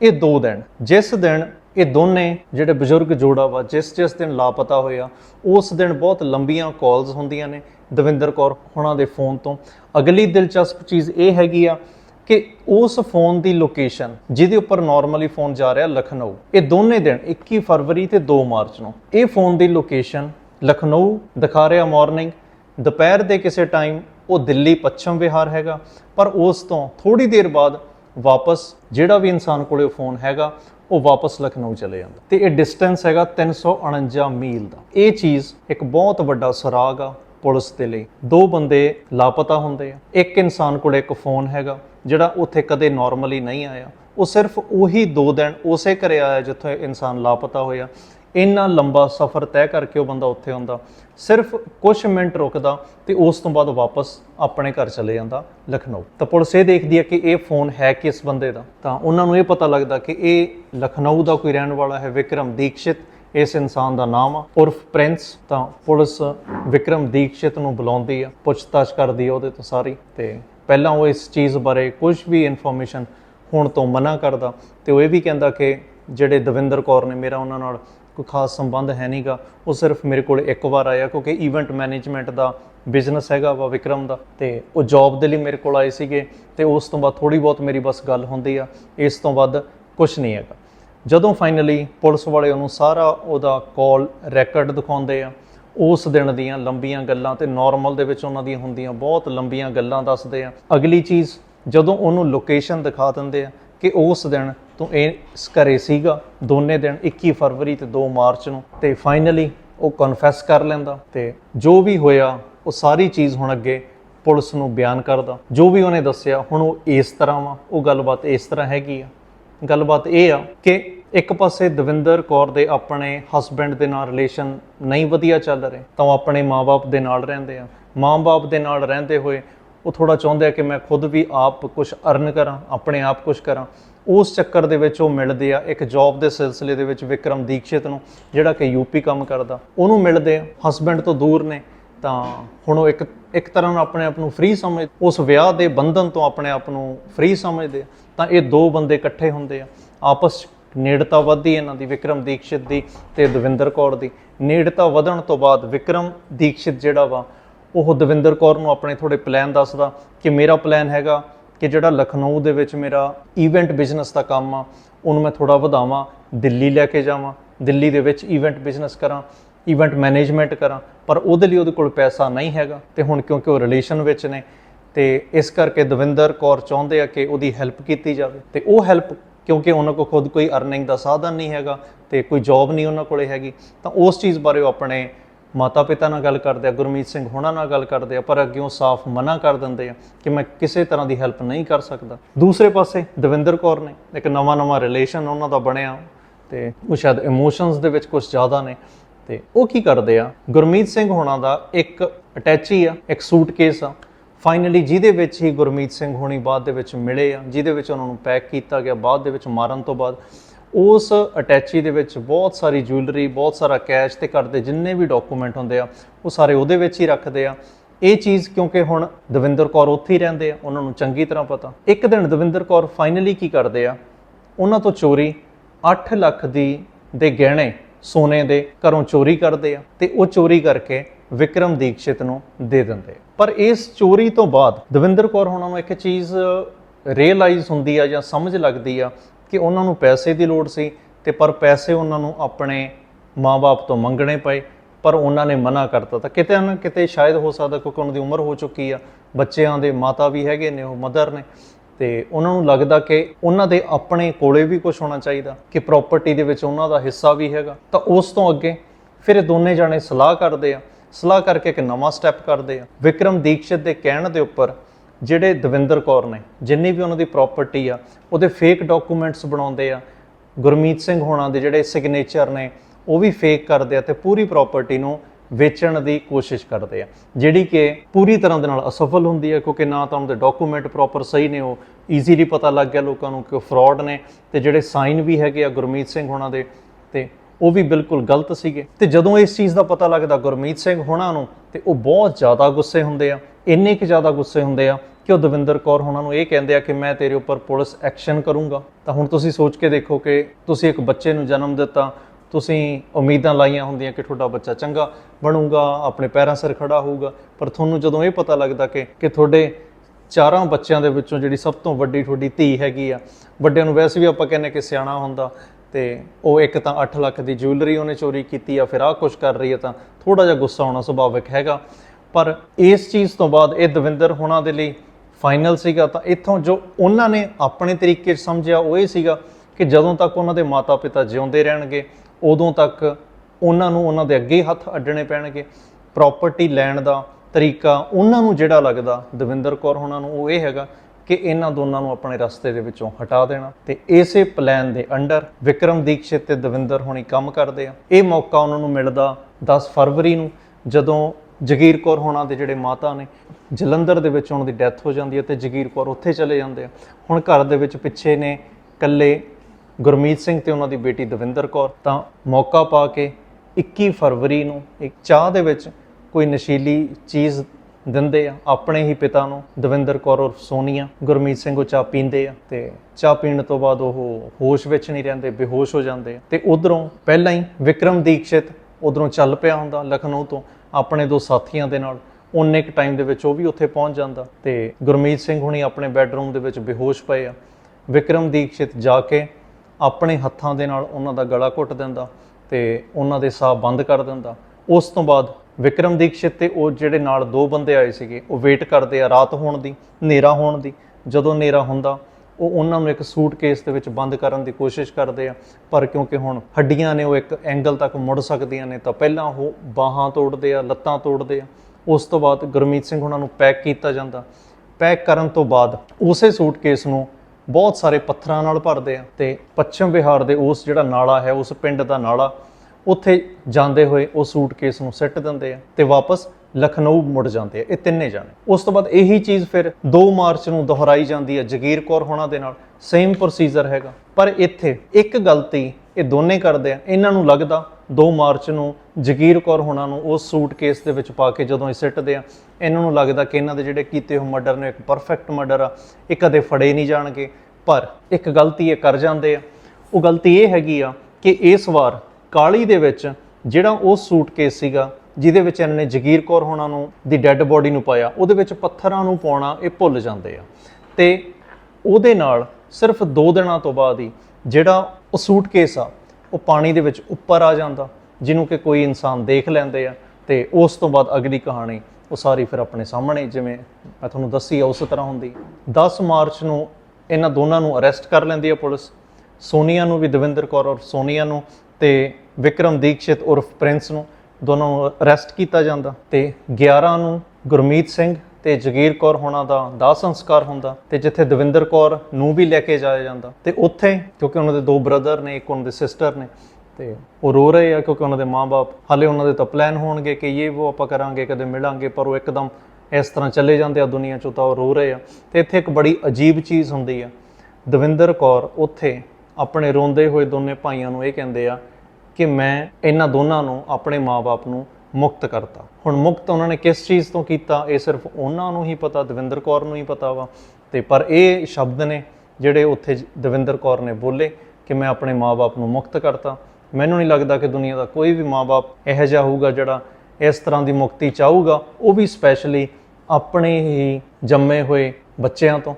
ਇਹ ਦੋ ਦਿਨ। ਜਿਸ ਦਿਨ ਇਹ ਦੋਨੇ ਜਿਹੜੇ ਬਜ਼ੁਰਗ ਜੋੜਾ ਵਾ, ਜਿਸ ਜਿਸ ਦਿਨ ਲਾਪਤਾ ਹੋਇਆ, ਉਸ ਦਿਨ ਬਹੁਤ ਲੰਬੀਆਂ ਕਾਲਸ ਹੁੰਦੀਆਂ ਨੇ ਦਵਿੰਦਰ ਕੌਰ ਹੁਣਾਂ ਦੇ ਫੋਨ ਤੋਂ। ਅਗਲੀ ਦਿਲਚਸਪ ਚੀਜ਼ ਇਹ ਹੈਗੀ ਆ ਕਿ ਉਸ ਫੋਨ ਦੀ ਲੋਕੇਸ਼ਨ ਜਿਹਦੇ ਉੱਪਰ ਨਾਰਮਲੀ ਫੋਨ ਜਾ ਰਿਹਾ ਲਖਨਊ, ਇਹ ਦੋਨੇ ਦਿਨ 21 ਫਰਵਰੀ ਤੇ 2 ਮਾਰਚ ਨੂੰ, ਇਹ ਫੋਨ ਦੀ ਲੋਕੇਸ਼ਨ ਲਖਨਊ ਦਿਖਾ ਰਿਹਾ ਮਾਰਨਿੰਗ ਦੁਪਹਿਰ ਦੇ ਕਿਸੇ ਟਾਈਮ ਉਹ ਦਿੱਲੀ ਪੱਛਮ ਵਿਹਾਰ ਹੈਗਾ, ਪਰ ਉਸ ਤੋਂ ਥੋੜੀ ਦੇਰ ਬਾਅਦ ਵਾਪਸ ਜਿਹੜਾ ਵੀ ਇਨਸਾਨ ਕੋਲੇ ਫੋਨ ਹੈਗਾ, ਉਹ ਵਾਪਸ ਲਖਨਊ ਚਲੇ ਜਾਂਦਾ। ਤੇ ਇਹ ਡਿਸਟੈਂਸ ਹੈਗਾ 349 ਮੀਲ ਦਾ। ਇਹ ਚੀਜ਼ ਇੱਕ ਬਹੁਤ ਵੱਡਾ ਸੁਰਾਗ ਆ ਪੁਲਿਸ ਦੇ ਲਈ। ਦੋ ਬੰਦੇ ਲਾਪਤਾ ਹੁੰਦੇ ਆ। ਇੱਕ ਇਨਸਾਨ ਕੋਲੇ ਇੱਕ ਫੋਨ ਹੈਗਾ, ਜਿਹੜਾ ਉੱਥੇ ਕਦੇ ਨਾਰਮਲੀ ਨਹੀਂ ਆਇਆ। ਉਹ ਸਿਰਫ ਉਹੀ ਦੋ ਦਿਨ ਉਸੇ ਘਰੇ ਆਇਆ ਜਿੱਥੇ ਇਨਸਾਨ ਲਾਪਤਾ ਹੋਇਆ। ਇੰਨਾ ਲੰਬਾ ਸਫ਼ਰ ਤੈਅ ਕਰਕੇ ਉਹ ਬੰਦਾ ਉੱਥੇ ਆਉਂਦਾ ਸਿਰਫ ਕੁਝ ਮਿੰਟ ਰੁਕਦਾ ਤੇ ਉਸ ਤੋਂ ਬਾਅਦ ਵਾਪਸ ਆਪਣੇ ਘਰ ਚਲੇ ਜਾਂਦਾ ਲਖਨਊ। ਤਾਂ ਪੁਲਿਸ ਇਹ ਦੇਖਦੀ ਹੈ ਕਿ ਇਹ ਫੋਨ ਹੈ ਕਿਸ ਬੰਦੇ ਦਾ? ਤਾਂ ਉਹਨਾਂ ਨੂੰ ਇਹ ਪਤਾ ਲੱਗਦਾ ਕਿ ਇਹ ਲਖਨਊ ਦਾ ਕੋਈ ਰਹਿਣ ਵਾਲਾ ਹੈ, ਵਿਕਰਮ ਦੀਕਸ਼ਿਤ। ਇਸ ਇਨਸਾਨ ਦਾ ਨਾਮ ਆ ਉਰਫ ਪ੍ਰਿੰਸ। ਤਾਂ ਪੁਲਿਸ ਵਿਕਰਮ ਦੀਕਸ਼ਿਤ ਨੂੰ ਬੁਲਾਉਂਦੀ ਆ, ਪੁੱਛਤਾਛ ਕਰਦੀ ਆ ਉਹਦੇ ਤੋਂ ਸਾਰੀ। ਤੇ ਪਹਿਲਾਂ ਉਹ ਇਸ ਚੀਜ਼ ਬਾਰੇ ਕੁਝ ਵੀ ਇਨਫੋਰਮੇਸ਼ਨ ਹੋਣ ਤੋਂ ਮਨਾ ਕਰਦਾ ਤੇ ਉਹ ਇਹ ਵੀ ਕਹਿੰਦਾ ਕਿ ਜਿਹੜੇ ਦਵਿੰਦਰ ਕੌਰ ਨੇ ਮੇਰਾ ਉਹਨਾਂ ਨਾਲ ਕੋਈ ਖਾਸ ਸੰਬੰਧ ਹੈ ਨਹੀਂਗਾ। ਉਹ ਸਿਰਫ ਮੇਰੇ ਕੋਲ ਇੱਕ ਵਾਰ ਆਇਆ ਕਿਉਂਕਿ ਇਵੈਂਟ ਮੈਨੇਜਮੈਂਟ ਦਾ ਬਿਜ਼ਨਸ ਹੈਗਾ ਵਾ ਵਿਕਰਮ ਦਾ ਤੇ ਉਹ ਜੌਬ ਦੇ ਲਈ ਮੇਰੇ ਕੋਲ ਆਏ ਸੀਗੇ ਤੇ ਉਸ ਤੋਂ ਬਾਅਦ ਥੋੜੀ ਬਹੁਤ ਮੇਰੀ ਬਸ ਗੱਲ ਹੁੰਦੀ ਆ। ਇਸ ਤੋਂ ਵੱਧ ਕੁਝ ਨਹੀਂ ਹੈਗਾ। ਜਦੋਂ ਫਾਈਨਲੀ ਪੁਲਿਸ ਵਾਲੇ ਉਹਨੂੰ ਸਾਰਾ ਉਹਦਾ ਕਾਲ ਰੈਕੋਰਡ ਦਿਖਾਉਂਦੇ ਆ, ਉਸ ਦਿਨ ਦੀਆਂ ਲੰਬੀਆਂ ਗੱਲਾਂ ਤੇ ਨਾਰਮਲ ਦੇ ਵਿੱਚ ਉਹਨਾਂ ਦੀਆਂ ਹੁੰਦੀਆਂ ਬਹੁਤ ਲੰਬੀਆਂ ਗੱਲਾਂ ਦੱਸਦੇ ਆ। ਅਗਲੀ ਚੀਜ਼ ਜਦੋਂ ਉਹਨੂੰ ਲੋਕੇਸ਼ਨ ਦਿਖਾ ਦਿੰਦੇ ਆ ਕਿ ਉਸ ਦਿਨ ਤੂੰ ਇਹ ਇਸ ਘਰੇ ਸੀਗਾ, ਦੋਨੇ ਦਿਨ 21 ਫਰਵਰੀ ਤੇ 2 ਮਾਰਚ ਨੂੰ। ਤੇ ਫਾਈਨਲੀ ਉਹ ਕਨਫੈਸ ਕਰ ਲੈਂਦਾ ਤੇ ਜੋ ਵੀ ਹੋਇਆ, ਉਹ ਸਾਰੀ ਚੀਜ਼ ਹੁਣ ਅੱਗੇ ਪੁਲਿਸ ਨੂੰ ਬਿਆਨ ਕਰਦਾ। ਜੋ ਵੀ ਉਹਨੇ ਦੱਸਿਆ, ਹੁਣ ਉਹ ਇਸ ਤਰ੍ਹਾਂ ਵਾ। ਉਹ ਗੱਲਬਾਤ ਇਸ ਤਰ੍ਹਾਂ ਹੈਗੀ ਆ। ਗੱਲਬਾਤ ਇਹ ਆ ਕਿ ਇੱਕ ਪਾਸੇ ਦਵਿੰਦਰ ਕੌਰ ਦੇ ਆਪਣੇ ਹਸਬੰਡ ਦੇ ਨਾਲ ਰਿਲੇਸ਼ਨ ਨਹੀਂ ਵਧੀਆ ਚੱਲ ਰਹੇ, ਤਾਂ ਉਹ ਆਪਣੇ ਮਾਪੇ ਦੇ ਨਾਲ ਰਹਿੰਦੇ ਆ। ਮਾਪੇ ਦੇ ਨਾਲ ਰਹਿੰਦੇ ਹੋਏ ਉਹ ਥੋੜਾ ਚਾਹੁੰਦੇ ਆ ਕਿ ਮੈਂ ਖੁਦ ਵੀ ਆਪ ਕੁਝ ਅਰਨ ਕਰਾਂ, ਆਪਣੇ ਆਪ ਕੁਝ ਕਰਾਂ। ਉਸ ਚੱਕਰ ਦੇ ਵਿੱਚ ਉਹ ਮਿਲਦੇ ਆ, ਇੱਕ ਜੌਬ ਦੇ ਸਿਲਸਿਲੇ ਦੇ ਵਿੱਚ ਵਿਕਰਮ ਦੀਕਸ਼ਿਤ ਨੂੰ, ਜਿਹੜਾ ਕਿ ਯੂਪੀ ਕੰਮ ਕਰਦਾ। ਉਹਨੂੰ ਮਿਲਦੇ ਆ ਹਸਬੰਡ ਤੋਂ ਦੂਰ ਨੇ, ਤਾਂ ਹੁਣ ਉਹ ਇੱਕ ਇੱਕ ਤਰ੍ਹਾਂ ਨਾਲ ਆਪਣੇ ਆਪ ਨੂੰ ਫ੍ਰੀ ਸਮਝ, ਉਸ ਵਿਆਹ ਦੇ ਬੰਧਨ ਤੋਂ ਆਪਣੇ ਆਪ ਨੂੰ ਫ੍ਰੀ ਸਮਝਦੇ ਆ। ਤਾਂ ਇਹ ਦੋ ਬੰਦੇ ਇਕੱਠੇ ਹੁੰਦੇ ਆ। ਆਪਸ 'ਚ ਨੇੜਤਾ ਵੱਧਦੀ ਇਹਨਾਂ ਦੀ, ਵਿਕਰਮ ਦੀਕਸ਼ਿਤ ਦੀ ਤੇ ਦਵਿੰਦਰ ਕੌਰ ਦੀ। ਨੇੜਤਾ ਵਧਣ ਤੋਂ ਬਾਅਦ ਵਿਕਰਮ ਦੀਕਸ਼ਿਤ ਜਿਹੜਾ ਵਾ ਉਹ ਦਵਿੰਦਰ ਕੌਰ ਨੂੰ ਆਪਣੇ ਥੋੜੇ ਪਲਾਨ ਦੱਸਦਾ ਕਿ ਮੇਰਾ ਪਲਾਨ ਹੈਗਾ ਕਿ ਜਿਹੜਾ ਲਖਨਊ ਦੇ ਵਿੱਚ ਮੇਰਾ ਇਵੈਂਟ ਬਿਜ਼ਨਸ ਦਾ ਕੰਮ ਆ, ਉਹਨੂੰ ਮੈਂ ਥੋੜਾ ਵਧਾਵਾਂ, ਦਿੱਲੀ ਲੈ ਕੇ ਜਾਵਾਂ, ਦਿੱਲੀ ਦੇ ਵਿੱਚ ਇਵੈਂਟ ਬਿਜ਼ਨਸ ਕਰਾਂ ਇਵੈਂਟ ਮੈਨੇਜਮੈਂਟ ਕਰਾਂ, ਪਰ ਉਹਦੇ ਲਈ ਉਹਦੇ ਕੋਲ ਪੈਸਾ ਨਹੀਂ ਹੈਗਾ ਤੇ ਹੁਣ ਕਿਉਂਕਿ ਉਹ ਰਿਲੇਸ਼ਨ ਵਿੱਚ ਨੇ, ਤੇ ਇਸ ਕਰਕੇ ਦਵਿੰਦਰ ਕੌਰ ਚਾਹੁੰਦੇ ਆ ਕਿ ਉਹਦੀ ਹੈਲਪ ਕੀਤੀ ਜਾਵੇ। ਤੇ ਉਹ ਹੈਲਪ ਕਿਉਂਕਿ ਉਹਨਾਂ ਕੋਲ ਖੁਦ ਕੋਈ ਅਰਨਿੰਗ ਦਾ ਸਾਧਨ ਨਹੀਂ ਹੈਗਾ ਤੇ ਕੋਈ ਜੌਬ ਨਹੀਂ ਉਹਨਾਂ ਕੋਲੇ ਹੈਗੀ, ਤਾਂ ਉਸ ਚੀਜ਼ ਬਾਰੇ ਉਹ ਆਪਣੇ ਮਾਤਾ ਪਿਤਾ ਨਾਲ ਗੱਲ ਕਰਦੇ ਆ, ਗੁਰਮੀਤ ਸਿੰਘ ਹੋਣਾ ਨਾਲ ਗੱਲ ਕਰਦੇ ਆ, ਪਰ ਅੱਗੇ ਉਹ ਸਾਫ਼ ਮਨਾ ਕਰ ਦਿੰਦੇ ਆ ਕਿ ਮੈਂ ਕਿਸੇ ਤਰ੍ਹਾਂ ਦੀ ਹੈਲਪ ਨਹੀਂ ਕਰ ਸਕਦਾ। ਦੂਸਰੇ ਪਾਸੇ ਦਵਿੰਦਰ ਕੌਰ ਨੇ ਇੱਕ ਨਵਾਂ ਨਵਾਂ ਰਿਲੇਸ਼ਨ ਉਹਨਾਂ ਦਾ ਬਣਿਆ ਤੇ ਉਹ ਸ਼ਾਇਦ ਇਮੋਸ਼ਨਸ ਦੇ ਵਿੱਚ ਕੁਝ ਜ਼ਿਆਦਾ ਨੇ ਤੇ ਉਹ ਕੀ ਕਰਦੇ ਆ? ਗੁਰਮੀਤ ਸਿੰਘ ਹੋਣਾ ਦਾ ਇੱਕ ਅਟੈਚੀ ਆ, ਇੱਕ ਸੂਟਕੇਸ ਆ। ਫਾਈਨਲੀ ਜਿਹਦੇ ਵਿੱਚ ਹੀ ਗੁਰਮੀਤ ਸਿੰਘ ਹੋਣੀ ਬਾਅਦ ਦੇ ਵਿੱਚ ਮਿਲੇ ਆ, ਜਿਹਦੇ ਵਿੱਚ ਉਹਨਾਂ ਨੂੰ ਪੈਕ ਕੀਤਾ ਗਿਆ, ਬਾਅਦ ਦੇ ਵਿੱਚ ਮਾਰਨ ਤੋਂ ਬਾਅਦ ਉਸ ਅਟੈਚੀ ਦੇ ਵਿੱਚ ਬਹੁਤ ਸਾਰੀ ਜੁਐਲਰੀ ਬਹੁਤ ਸਾਰਾ ਕੈਸ਼ ਤੇ ਦੇ ਜਿੰਨੇ ਵੀ ਡਾਕੂਮੈਂਟ ਹੁੰਦੇ ਆ, ਉਹ ਸਾਰੇ ਉਹਦੇ ਵਿੱਚ ਹੀ ਰੱਖਦੇ ਆ। ਇਹ ਚੀਜ਼ ਕਿਉਂਕਿ ਹੁਣ ਦਵਿੰਦਰ ਕੌਰ ਉੱਥੇ ਹੀ ਰਹਿੰਦੇ ਆ, ਉਹਨਾਂ ਨੂੰ ਚੰਗੀ ਤਰ੍ਹਾਂ ਪਤਾ। ਇੱਕ ਦਿਨ ਦਵਿੰਦਰ ਕੌਰ ਫਾਈਨਲੀ ਕੀ ਕਰਦੇ ਆ? ਉਹਨਾਂ ਤੋਂ ਚੋਰੀ 8 ਲੱਖ ਦੀ ਦੇ ਗਹਿਣੇ ਸੋਨੇ ਦੇ ਘਰੋਂ ਚੋਰੀ ਕਰਦੇ ਆ ਤੇ ਉਹ ਚੋਰੀ ਕਰਕੇ ਵਿਕਰਮ ਦੀਕਸ਼ਿਤ ਨੂੰ ਦੇ ਦਿੰਦੇ ਪਰ ਇਸ ਚੋਰੀ ਤੋਂ ਬਾਅਦ ਦਵਿੰਦਰ ਕੌਰ ਹੋਣਾ ਨੂੰ ਇੱਕ ਚੀਜ਼ ਰੀਅਲਾਈਜ਼ ਹੁੰਦੀ ਆ ਜਾਂ ਸਮਝ ਲੱਗਦੀ ਆ ਕਿ ਉਹਨਾਂ ਨੂੰ ਪੈਸੇ ਦੀ ਲੋੜ ਸੀ ਤੇ ਪਰ ਪੈਸੇ ਉਹਨਾਂ ਨੂੰ ਆਪਣੇ ਮਾਪੇ ਤੋਂ ਮੰਗਣੇ ਪਏ, ਪਰ ਉਹਨਾਂ ਨੇ ਮਨਾ ਕਰਤਾ ਤਾਂ ਕਿਤੇ ਨਾ ਕਿਤੇ ਸ਼ਾਇਦ ਹੋ ਸਕਦਾ ਕਿਉਂਕਿ ਉਹਨਾਂ ਦੀ ਉਮਰ ਹੋ ਚੁੱਕੀ ਆ, ਬੱਚਿਆਂ ਦੇ ਮਾਤਾ ਵੀ ਹੈਗੇ ਨੇ, ਉਹ ਮਦਰ ਨੇ ਤੇ ਉਹਨਾਂ ਨੂੰ ਲੱਗਦਾ ਕਿ ਉਹਨਾਂ ਦੇ ਆਪਣੇ ਕੋਲੇ ਵੀ ਕੁਝ ਹੋਣਾ ਚਾਹੀਦਾ ਕਿ ਪ੍ਰਾਪਰਟੀ ਦੇ ਵਿੱਚ ਉਹਨਾਂ ਦਾ ਹਿੱਸਾ ਵੀ ਹੈਗਾ। ਤਾਂ ਉਸ ਤੋਂ ਅੱਗੇ ਫਿਰ ਇਹ ਦੋਨੇ ਜਾਣੇ ਸਲਾਹ ਕਰਦੇ ਆ। ਸਲਾਹ ਕਰਕੇ ਇੱਕ ਨਵਾਂ ਸਟੈਪ ਕਰਦੇ ਆ। ਵਿਕਰਮ ਦੀਕਸ਼ਿਤ ਦੇ ਕਹਿਣ ਦੇ ਉੱਪਰ ਜਿਹੜੇ ਦਵਿੰਦਰ ਕੌਰ ਨੇ, ਜਿੰਨੀ ਵੀ ਉਹਨਾਂ ਦੀ ਪ੍ਰਾਪਰਟੀ ਆ, ਉਹਦੇ ਫੇਕ ਡਾਕੂਮੈਂਟਸ ਬਣਾਉਂਦੇ ਆ। ਗੁਰਮੀਤ ਸਿੰਘ ਹੋਣਾ ਦੇ ਜਿਹੜੇ ਸਿਗਨੇਚਰ ਨੇ, ਉਹ ਵੀ ਫੇਕ ਕਰਦੇ ਆ ਤੇ ਪੂਰੀ ਪ੍ਰਾਪਰਟੀ ਨੂੰ ਵੇਚਣ ਦੀ ਕੋਸ਼ਿਸ਼ ਕਰਦੇ ਆ। ਜਿਹੜੀ ਕਿ ਪੂਰੀ ਤਰ੍ਹਾਂ ਦੇ ਨਾਲ ਅਸਫਲ ਹੁੰਦੀ ਹੈ ਕਿਉਂਕਿ ਨਾ ਤਾਂ ਉਹਨਾਂ ਦੇ ਡਾਕੂਮੈਂਟ ਪ੍ਰੋਪਰ ਸਹੀ ਨੇ, ਉਹ ਈਜ਼ੀਲੀ ਪਤਾ ਲੱਗ ਗਿਆ ਲੋਕਾਂ ਨੂੰ ਕਿ ਉਹ ਫਰਾਡ ਨੇ। ਤੇ ਜਿਹੜੇ ਸਾਈਨ ਵੀ ਹੈਗੇ ਆ ਗੁਰਮੀਤ ਸਿੰਘ ਹੋਣਾ ਦੇ, ਤੇ ਉਹ ਵੀ ਬਿਲਕੁਲ ਗਲਤ ਸੀਗੇ। ਤੇ ਜਦੋਂ ਇਸ ਚੀਜ਼ ਦਾ ਪਤਾ ਲੱਗਦਾ ਗੁਰਮੀਤ ਸਿੰਘ ਹੋਣਾ ਨੂੰ, ਤੇ ਉਹ ਬਹੁਤ ਜ਼ਿਆਦਾ ਗੁੱਸੇ ਹੁੰਦੇ ਆ, ਇੰਨੇ ਕਿ ਜ਼ਿਆਦਾ ਗੁੱਸੇ ਹੁੰਦੇ ਆ ਕਿ ਉਹ ਦਵਿੰਦਰ ਕੌਰ ਹੋਣਾ ਨੂੰ ਇਹ ਕਹਿੰਦੇ ਆ ਕਿ ਮੈਂ ਤੇਰੇ ਉੱਪਰ ਪੁਲਿਸ ਐਕਸ਼ਨ ਕਰੂੰਗਾ। ਤਾਂ ਹੁਣ ਤੁਸੀਂ ਸੋਚ ਕੇ ਦੇਖੋ ਕਿ ਤੁਸੀਂ ਇੱਕ ਬੱਚੇ ਨੂੰ ਜਨਮ ਦਿੱਤਾ, ਤੁਸੀਂ ਉਮੀਦਾਂ ਲਾਈਆਂ ਹੁੰਦੀਆਂ ਕਿ ਤੁਹਾਡਾ ਬੱਚਾ ਚੰਗਾ ਬਣੂਗਾ, ਆਪਣੇ ਪੈਰਾਂ ਸਿਰ ਖੜਾ ਹੋਊਗਾ, ਪਰ ਤੁਹਾਨੂੰ ਜਦੋਂ ਇਹ ਪਤਾ ਲੱਗਦਾ ਕਿ ਕਿ ਤੁਹਾਡੇ ਚਾਰਾਂ ਬੱਚਿਆਂ ਦੇ ਵਿੱਚੋਂ ਜਿਹੜੀ ਸਭ ਤੋਂ ਵੱਡੀ ਤੁਹਾਡੀ ਧੀ ਹੈਗੀ ਆ, ਵੱਡਿਆਂ ਨੂੰ ਵੈਸੇ ਵੀ ਆਪਾਂ ਕਹਿੰਦੇ ਕਿ ਸਿਆਣਾ ਹੁੰਦਾ ਤੇ ਉਹ ਇੱਕ ਤਾਂ 8 ਲੱਖ ਦੀ ਜੁਐਲਰੀ ਉਹਨੇ ਚੋਰੀ ਕੀਤੀ ਆ, ਫਿਰ ਆਹ ਕੁਝ ਕਰ ਰਹੀ ਹੈ ਤਾਂ ਥੋੜਾ ਜਿਹਾ ਗੁੱਸਾ ਆਉਣਾ ਸੁਭਾਵਿਕ ਹੈਗਾ। ਪਰ ਇਸ ਚੀਜ਼ ਤੋਂ ਬਾਅਦ ਇਹ ਦਵਿੰਦਰ ਹੋਣਾ ਦੇ ਲਈ ਫਾਈਨਲ ਸੀਗਾ ਤਾਂ ਇੱਥੋਂ ਜੋ ਉਹਨਾਂ ਨੇ ਆਪਣੇ ਤਰੀਕੇ 'ਚ ਸਮਝਿਆ ਉਹ ਇਹ ਸੀਗਾ ਕਿ ਜਦੋਂ ਤੱਕ ਉਹਨਾਂ ਦੇ ਮਾਤਾ-ਪਿਤਾ ਜਿਉਂਦੇ ਰਹਿਣਗੇ, ਉਦੋਂ ਤੱਕ ਉਹਨਾਂ ਨੂੰ ਉਹਨਾਂ ਦੇ ਅੱਗੇ ਹੀ ਹੱਥ ਅੱਡਣੇ ਪੈਣਗੇ। ਪ੍ਰਾਪਰਟੀ ਲੈਣ ਦਾ ਤਰੀਕਾ ਉਹਨਾਂ ਨੂੰ ਜਿਹੜਾ ਲੱਗਦਾ ਦਵਿੰਦਰ ਕੌਰ ਹੋਣਾ ਨੂੰ ਉਹ ਇਹ ਹੈਗਾ ਕਿ ਇਹਨਾਂ ਦੋਨਾਂ ਨੂੰ ਆਪਣੇ ਰਸਤੇ ਦੇ ਵਿੱਚੋਂ ਹਟਾ ਦੇਣਾ ਤੇ ਇਸੇ ਪਲਾਨ ਦੇ ਅੰਡਰ ਵਿਕਰਮ ਦੀਕਸ਼ਿਤ ਤੇ ਦਵਿੰਦਰ ਹੋਣੀ ਕੰਮ ਕਰਦੇ ਆ। ਇਹ ਮੌਕਾ ਉਹਨਾਂ ਨੂੰ ਮਿਲਦਾ 10 ਫਰਵਰੀ ਨੂੰ, ਜਦੋਂ ਜਗੀਰ ਕੌਰ ਹੋਣਾ ਦੇ ਜਿਹੜੇ ਮਾਤਾ ਨੇ, ਜਲੰਧਰ ਦੇ ਵਿੱਚ ਉਹਨਾਂ ਦੀ ਡੈਥ ਹੋ ਜਾਂਦੀ ਹੈ ਤੇ ਜਗੀਰ ਕੌਰ ਉੱਥੇ ਚਲੇ ਜਾਂਦੇ ਆ। ਹੁਣ ਘਰ ਦੇ ਵਿੱਚ ਪਿੱਛੇ ਨੇ ਇਕੱਲੇ ਗੁਰਮੀਤ ਸਿੰਘ ਤੇ ਉਹਨਾਂ ਦੀ ਬੇਟੀ ਦਵਿੰਦਰ ਕੌਰ। ਤਾਂ ਮੌਕਾ ਪਾ ਕੇ 21 ਫਰਵਰੀ ਨੂੰ ਇੱਕ ਚਾਹ ਦੇ ਵਿੱਚ ਕੋਈ ਨਸ਼ੀਲੀ ਚੀਜ਼ ਦਿੰਦੇ ਆ। ਆਪਣੇ ਹੀ ਪਿਤਾ ਨੂੰ ਦਵਿੰਦਰ ਕੌਰ ਔਰ ਸੋਨੀਆ ਗੁਰਮੀਤ ਸਿੰਘ ਉਹ ਚਾਹ ਪੀਂਦੇ ਆ ਤੇ ਚਾਹ ਪੀਣ ਤੋਂ ਬਾਅਦ ਉਹ ਹੋਸ਼ ਵਿੱਚ ਨਹੀਂ ਰਹਿੰਦੇ, ਬੇਹੋਸ਼ ਹੋ ਜਾਂਦੇ ਆ। ਤੇ ਉਧਰੋਂ ਪਹਿਲਾਂ ਹੀ ਵਿਕਰਮ ਦੀਕਸ਼ਿਤ ਉਧਰੋਂ ਚੱਲ ਪਿਆ ਹੁੰਦਾ ਲਖਨਊ ਤੋਂ ਆਪਣੇ ਦੋ ਸਾਥੀਆਂ ਦੇ ਨਾਲ। ਉਨੇ ਕੁ ਟਾਈਮ ਦੇ ਵਿੱਚ ਉਹ ਵੀ ਉੱਥੇ ਪਹੁੰਚ ਜਾਂਦਾ ਤੇ ਗੁਰਮੀਤ ਸਿੰਘ ਹੁਣੀ ਆਪਣੇ ਬੈੱਡਰੂਮ ਦੇ ਵਿੱਚ ਬੇਹੋਸ਼ ਪਏ ਆ। ਵਿਕਰਮ ਦੀਕਸ਼ਿਤ ਜਾ ਕੇ ਆਪਣੇ ਹੱਥਾਂ ਦੇ ਨਾਲ ਉਹਨਾਂ ਦਾ ਗਲਾ ਘੁੱਟ ਦਿੰਦਾ ਤੇ ਉਹਨਾਂ ਦੇ ਸਾਹ ਬੰਦ ਕਰ ਦਿੰਦਾ। ਉਸ ਤੋਂ ਬਾਅਦ ਵਿਕਰਮ ਦੀਕਸ਼ਿਤ ਤੇ ਉਹ ਜਿਹੜੇ ਨਾਲ ਦੋ ਬੰਦੇ ਆਏ ਸੀਗੇ, ਉਹ ਵੇਟ ਕਰਦੇ ਆ ਰਾਤ ਹੋਣ ਦੀ, ਹਨੇਰਾ ਹੋਣ ਦੀ। ਜਦੋਂ ਹਨੇਰਾ ਹੁੰਦਾ, ਉਹ ਉਹਨਾਂ ਨੂੰ ਇੱਕ ਸੂਟਕੇਸ ਦੇ ਵਿੱਚ ਬੰਦ ਕਰਨ ਦੀ ਕੋਸ਼ਿਸ਼ ਕਰਦੇ ਆ। ਪਰ ਕਿਉਂਕਿ ਹੁਣ ਹੱਡੀਆਂ ਨੇ ਉਹ ਇੱਕ ਐਂਗਲ ਤੱਕ ਮੁੜ ਸਕਦੀਆਂ ਨੇ, ਤਾਂ ਪਹਿਲਾਂ ਉਹ ਬਾਹਾਂ ਤੋੜਦੇ ਆ, ਲੱਤਾਂ ਤੋੜਦੇ ਆ। ਉਸ ਤੋਂ ਬਾਅਦ ਗੁਰਮੀਤ ਸਿੰਘ ਉਹਨਾਂ ਨੂੰ ਪੈਕ ਕੀਤਾ ਜਾਂਦਾ। ਪੈਕ ਕਰਨ ਤੋਂ ਬਾਅਦ ਉਸੇ ਸੂਟਕੇਸ ਨੂੰ ਬਹੁਤ ਸਾਰੇ ਪੱਥਰਾਂ ਨਾਲ ਭਰਦੇ ਆ ਤੇ ਪੱਛਮ ਬਿਹਾਰ ਦੇ ਉਸ ਜਿਹੜਾ ਨਾਲਾ ਹੈ, ਉਸ ਪਿੰਡ ਦਾ ਨਾਲਾ ਉੱਥੇ ਜਾਂਦੇ ਹੋਏ ਉਹ ਸੂਟਕੇਸ ਨੂੰ ਸਿੱਟ ਦਿੰਦੇ ਆ ਤੇ ਵਾਪਸ ਲਖਨਊ ਮੁੜ ਜਾਂਦੇ ਆ, ਇਹ ਤਿੰਨੇ ਜਾਣੇ। ਉਸ ਤੋਂ ਬਾਅਦ ਇਹੀ ਚੀਜ਼ ਫਿਰ 2 ਮਾਰਚ ਨੂੰ ਦੁਹਰਾਈ ਜਾਂਦੀ ਹੈ ਜਗੀਰ ਕੌਰ ਹੋਣਾ ਦੇ ਨਾਲ ਸੇਮ ਪ੍ਰੋਸੀਜਰ ਹੈਗਾ। ਪਰ ਇੱਥੇ ਇੱਕ ਗਲਤੀ ਇਹ ਦੋਨੇ ਕਰਦੇ ਆ, ਇਹਨਾਂ ਨੂੰ ਲੱਗਦਾ 2 ਮਾਰਚ ਨੂੰ ਜਗੀਰ ਕੌਰ ਹੋਣਾ ਨੂੰ ਉਸ ਸੂਟਕੇਸ ਦੇ ਵਿੱਚ ਪਾ ਕੇ ਜਦੋਂ ਇਹ ਸਿੱਟਦੇ ਆ, ਇਹਨਾਂ ਨੂੰ ਲੱਗਦਾ ਕਿ ਇਹਨਾਂ ਦੇ ਜਿਹੜੇ ਕੀਤੇ ਹੋਏ ਮਰਡਰ ਨੇ, ਇੱਕ ਪਰਫੈਕਟ ਮਰਡਰ ਆ, ਇਹ ਕਦੇ ਫੜੇ ਨਹੀਂ ਜਾਣਗੇ। ਪਰ ਇੱਕ ਗਲਤੀ ਇਹ ਕਰ ਜਾਂਦੇ ਆ। ਉਹ ਗਲਤੀ ਇਹ ਹੈਗੀ ਆ ਕਿ ਇਸ ਵਾਰ ਕਾਲੀ ਦੇ ਵਿੱਚ ਜਿਹੜਾ ਉਹ ਸੂਟਕੇਸ ਸੀਗਾ, ਜਿਹਦੇ ਵਿੱਚ ਇਹਨਾਂ ਨੇ ਜਗੀਰ ਕੌਰ ਹੋਣਾ ਨੂੰ, ਦੀ ਡੈੱਡ ਬੋਡੀ ਨੂੰ ਪਾਇਆ, ਉਹਦੇ ਵਿੱਚ ਪੱਥਰਾਂ ਨੂੰ ਪਾਉਣਾ, ਇਹ ਭੁੱਲ ਜਾਂਦੇ ਆ। ਤੇ ਉਹਦੇ ਨਾਲ ਸਿਰਫ 2 ਦਿਨਾਂ ਤੋਂ ਬਾਅਦ ਹੀ ਜਿਹੜਾ ਉਹ ਸੂਟਕੇਸ ਆ, ਉਹ ਪਾਣੀ ਦੇ ਵਿੱਚ ਉੱਪਰ ਆ ਜਾਂਦਾ, ਜਿਹਨੂੰ ਕਿ ਕੋਈ ਇਨਸਾਨ ਦੇਖ ਲੈਂਦੇ ਆ, ਤੇ ਉਸ ਤੋਂ ਬਾਅਦ ਅਗਲੀ ਕਹਾਣੀ, ਉਹ ਸਾਰੀ ਫਿਰ ਆਪਣੇ ਸਾਹਮਣੇ, ਜਿਵੇਂ ਮੈਂ ਤੁਹਾਨੂੰ ਦੱਸੀ ਆ, ਉਸ ਤਰ੍ਹਾਂ ਹੁੰਦੀ। 10 ਮਾਰਚ ਨੂੰ ਇਹਨਾਂ ਦੋਨਾਂ ਨੂੰ ਅਰੈਸਟ ਕਰ ਲੈਂਦੀ ਆ ਪੁਲਿਸ, ਸੋਨੀਆ ਨੂੰ ਵੀ ਦਵਿੰਦਰ ਕੌਰ ਔਰ ਸੋਨੀਆ ਨੂੰ ਤੇ ਵਿਕਰਮ ਦੀਕਸ਼ਿਤ ਉਰਫ ਪ੍ਰਿੰਸ ਨੂੰ ਦੋਨੋਂ ਨੂੰ ਅਰੈਸਟ ਕੀਤਾ ਜਾਂਦਾ ਤੇ 11 ਨੂੰ ਗੁਰਮੀਤ ਸਿੰਘ ਤੇ ਜਗੀਰ ਕੌਰ ਹੋਣਾ ਦਾ ਦਾਹ ਸੰਸਕਾਰ ਹੁੰਦਾ ਤੇ ਜਿੱਥੇ ਦਵਿੰਦਰ ਕੌਰ ਨੂੰ ਵੀ ਲੈ ਕੇ ਜਾਇਆ ਜਾਂਦਾ ਤੇ ਉੱਥੇ ਕਿਉਂਕਿ ਉਹਨਾਂ ਦੇ ਦੋ ਬ੍ਰਦਰ ਨੇ, ਇੱਕ ਉਹਨਾਂ ਦੇ ਸਿਸਟਰ ਨੇ ਤੇ ਉਹ ਰੋ ਰਹੇ ਆ ਕਿਉਂਕਿ ਉਹਨਾਂ ਦੇ ਮਾਪੇ ਹਾਲੇ ਉਹਨਾਂ ਦੇ ਤਾਂ ਪਲਾਨ ਹੋਣਗੇ ਕਿ ਇਹ ਉਹ ਆਪਾਂ ਕਰਾਂਗੇ, ਕਦੇ ਮਿਲਾਂਗੇ, ਪਰ ਉਹ ਇੱਕਦਮ ਇਸ ਤਰ੍ਹਾਂ ਚੱਲੇ ਜਾਂਦੇ ਆ ਦੁਨੀਆ ਚੋਂ ਤਾਂ ਉਹ ਰੋ ਰਹੇ ਆ ਤੇ ਇੱਥੇ ਇੱਕ ਬੜੀ ਅਜੀਬ ਚੀਜ਼ ਹੁੰਦੀ ਆ। ਦਵਿੰਦਰ ਕੌਰ ਉੱਥੇ ਆਪਣੇ ਰੋਂਦੇ ਹੋਏ ਦੋਨੇ ਭਾਈਆਂ ਨੂੰ ਇਹ ਕਹਿੰਦੇ ਆ ਕਿ ਮੈਂ ਇਹਨਾਂ ਦੋਨਾਂ ਨੂੰ ਆਪਣੇ ਮਾਪੇ ਨੂੰ ਮੁਕਤ ਕਰਤਾ। ਹੁਣ ਮੁਕਤ ਉਹਨਾਂ ਨੇ ਕਿਸ ਚੀਜ਼ ਤੋਂ ਕੀਤਾ, ਇਹ ਸਿਰਫ ਉਹਨਾਂ ਨੂੰ ਹੀ ਪਤਾ, ਦਵਿੰਦਰ ਕੌਰ ਨੂੰ ਹੀ ਪਤਾ ਵਾ। ਤੇ ਪਰ ਇਹ ਸ਼ਬਦ ਨੇ ਜਿਹੜੇ ਉੱਥੇ ਦਵਿੰਦਰ ਕੌਰ ਨੇ ਬੋਲੇ ਕਿ ਮੈਂ ਆਪਣੇ ਮਾਪੇ ਨੂੰ ਮੁਕਤ ਕਰਤਾ। ਮੈਨੂੰ ਨਹੀਂ ਲੱਗਦਾ ਕਿ ਦੁਨੀਆ ਦਾ ਕੋਈ ਵੀ ਮਾਪੇ ਇਹੋ ਜਿਹਾ ਹੋਊਗਾ ਜਿਹੜਾ ਇਸ ਤਰ੍ਹਾਂ ਦੀ ਮੁਕਤੀ ਚਾਹੂਗਾ। ਉਹ ਵੀ ਸਪੈਸ਼ਲੀ ਆਪਣੇ ਹੀ ਜੰਮੇ ਹੋਏ ਬੱਚਿਆਂ ਤੋਂ।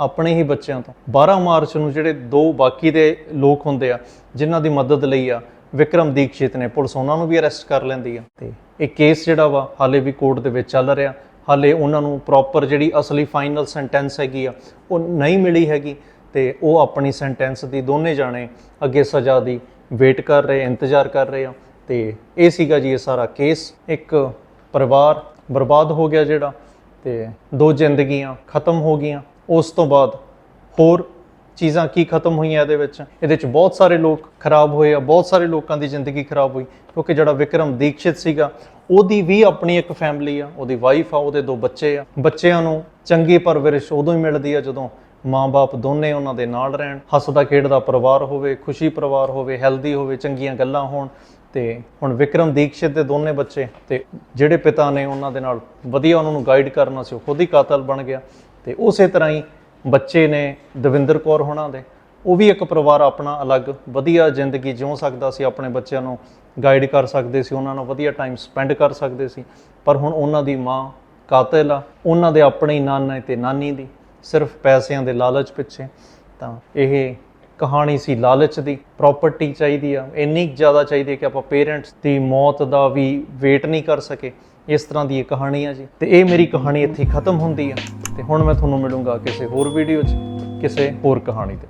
ਆਪਣੇ ਹੀ ਬੱਚਿਆਂ ਤੋਂ। 12 ਮਾਰਚ ਨੂੰ ਜਿਹੜੇ ਦੋ ਬਾਕੀ ਦੇ ਲੋਕ ਹੁੰਦੇ ਆ, ਜਿਨ੍ਹਾਂ ਦੀ ਮਦਦ ਲਈ ਆ, ਵਿਕਰਮ ਦੀਕਸ਼ਿਤ ਨੇ ਪੁਲਿਸ ਉਹਨਾਂ ਨੂੰ ਵੀ ਅਰੈਸਟ ਕਰ ਲੈਂਦੀ ਆ। ਤੇ ਇਹ ਕੇਸ ਜਿਹੜਾ ਵਾ, ਹਾਲੇ ਵੀ ਕੋਰਟ ਦੇ ਵਿੱਚ ਚੱਲ ਰਿਹਾ। ਹਾਲੇ ਉਹਨਾਂ ਨੂੰ ਪ੍ਰੋਪਰ ਜਿਹੜੀ ਅਸਲੀ ਫਾਈਨਲ ਸੈਂਟੈਂਸ ਹੈਗੀ ਆ, ਉਹ ਨਹੀਂ ਮਿਲੀ ਹੈਗੀ। ਤੇ ਉਹ ਆਪਣੀ ਸੈਂਟੈਂਸ ਦੀ ਦੋਨੇ ਜਾਣੇ ਅੱਗੇ ਸਜ਼ਾ ਦੀ ਵੇਟ ਕਰ ਰਹੇ, ਇੰਤਜ਼ਾਰ ਕਰ ਰਹੇ ਆ। ਤੇ ਇਹ ਸੀਗਾ ਜੀ ਇਹ ਸਾਰਾ ਕੇਸ। ਇੱਕ ਪਰਿਵਾਰ ਬਰਬਾਦ ਹੋ ਗਿਆ ਜਿਹੜਾ, ਤੇ ਦੋ ਜ਼ਿੰਦਗੀਆਂ ਖਤਮ ਹੋ ਗਈਆਂ। ਉਸ ਤੋਂ ਬਾਅਦ ਹੋਰ ਚੀਜ਼ਾਂ ਕੀ ਖਤਮ ਹੋਈਆਂ ਇਹਦੇ ਵਿੱਚ? ਇਹਦੇ ਵਿੱਚ ਬਹੁਤ ਸਾਰੇ ਲੋਕ ਖਰਾਬ ਹੋਏ ਆ, ਬਹੁਤ ਸਾਰੇ ਲੋਕਾਂ ਦੀ ਜ਼ਿੰਦਗੀ ਖਰਾਬ ਹੋਈ, ਕਿਉਂਕਿ ਜਿਹੜਾ ਵਿਕਰਮ ਦੀਕਸ਼ਿਤ ਸੀਗਾ, ਉਹਦੀ ਵੀ ਆਪਣੀ ਇੱਕ ਫੈਮਿਲੀ ਆ, ਉਹਦੀ ਵਾਈਫ ਆ, ਉਹਦੇ ਦੋ ਬੱਚੇ ਆ। ਬੱਚਿਆਂ ਨੂੰ ਚੰਗੀ ਪਰਵਰਿਸ਼ ਉਦੋਂ ਹੀ ਮਿਲਦੀ ਆ ਜਦੋਂ ਮਾਂ-ਬਾਪ ਦੋਨੇ ਉਹਨਾਂ ਦੇ ਨਾਲ ਰਹਿਣ। ਹੱਸਦਾ ਖੇਡਦਾ ਪਰਿਵਾਰ ਹੋਵੇ, ਖੁਸ਼ੀ ਪਰਿਵਾਰ ਹੋਵੇ ਹੈਲਦੀ ਹੋਵੇ, ਚੰਗੀਆਂ ਗੱਲਾਂ ਹੋਣ। ਤੇ ਹੁਣ ਵਿਕਰਮ ਦੀਕਸ਼ਿਤ ਦੇ ਦੋਨੇ ਬੱਚੇ ਤੇ ਜਿਹੜੇ ਪਿਤਾ ਨੇ ਉਹਨਾਂ ਦੇ ਨਾਲ ਵਧੀਆ ਉਹਨਾਂ ਨੂੰ ਗਾਈਡ ਕਰਨਾ ਸੀ, ਉਹ ਖੁਦ ਹੀ ਕਾਤਲ ਬਣ ਗਿਆ। ਤੇ ਉਸੇ ਤਰ੍ਹਾਂ ਹੀ ਬੱਚੇ ਨੇ ਦਵਿੰਦਰ ਕੌਰ ਹੋਣਾ ਦੇ, ਉਹ ਵੀ ਇੱਕ ਪਰਿਵਾਰ ਆਪਣਾ ਅਲੱਗ ਵਧੀਆ ਜ਼ਿੰਦਗੀ ਜਿਉ ਸਕਦਾ ਸੀ, ਆਪਣੇ ਬੱਚਿਆਂ ਨੂੰ ਗਾਈਡ ਕਰ ਸਕਦੇ ਸੀ, ਉਹਨਾਂ ਨਾਲ ਵਧੀਆ ਟਾਈਮ ਸਪੈਂਡ ਕਰ ਸਕਦੇ ਸੀ, ਪਰ ਹੁਣ ਉਹਨਾਂ ਦੀ ਮਾਂ ਕਾਤਲ ਆ, ਉਹਨਾਂ ਦੇ ਆਪਣੇ ਹੀ ਨਾਨਾ ਤੇ ਨਾਨੀ ਦੀ, ਸਿਰਫ ਪੈਸਿਆਂ ਦੇ ਲਾਲਚ ਪਿੱਛੇ, ਤਾਂ ਇਹ ਕਹਾਣੀ ਸੀ ਲਾਲਚ ਦੀ ਪ੍ਰਾਪਰਟੀ ਚਾਹੀਦੀ ਆ, ਇੰਨੀ ਜ਼ਿਆਦਾ ਚਾਹੀਦੀ ਹੈ ਕਿ ਆਪਾਂ ਪੇਰੈਂਟਸ ਦੀ ਮੌਤ ਦਾ ਵੀ ਵੇਟ ਨਹੀਂ ਕਰ ਸਕੇ ਇਸ ਤਰ੍ਹਾਂ ਦੀ ਇਹ ਕਹਾਣੀ ਆ ਜੀ। ਤੇ ਇਹ ਮੇਰੀ ਕਹਾਣੀ ਇੱਥੇ ਖਤਮ ਹੁੰਦੀ ਆ। ਤੇ ਹੁਣ ਮੈਂ ਤੁਹਾਨੂੰ ਮਿਲੂੰਗਾ ਕਿਸੇ ਹੋਰ ਵੀਡੀਓ 'ਚ, ਕਿਸੇ ਹੋਰ ਕਹਾਣੀ ਤੇ।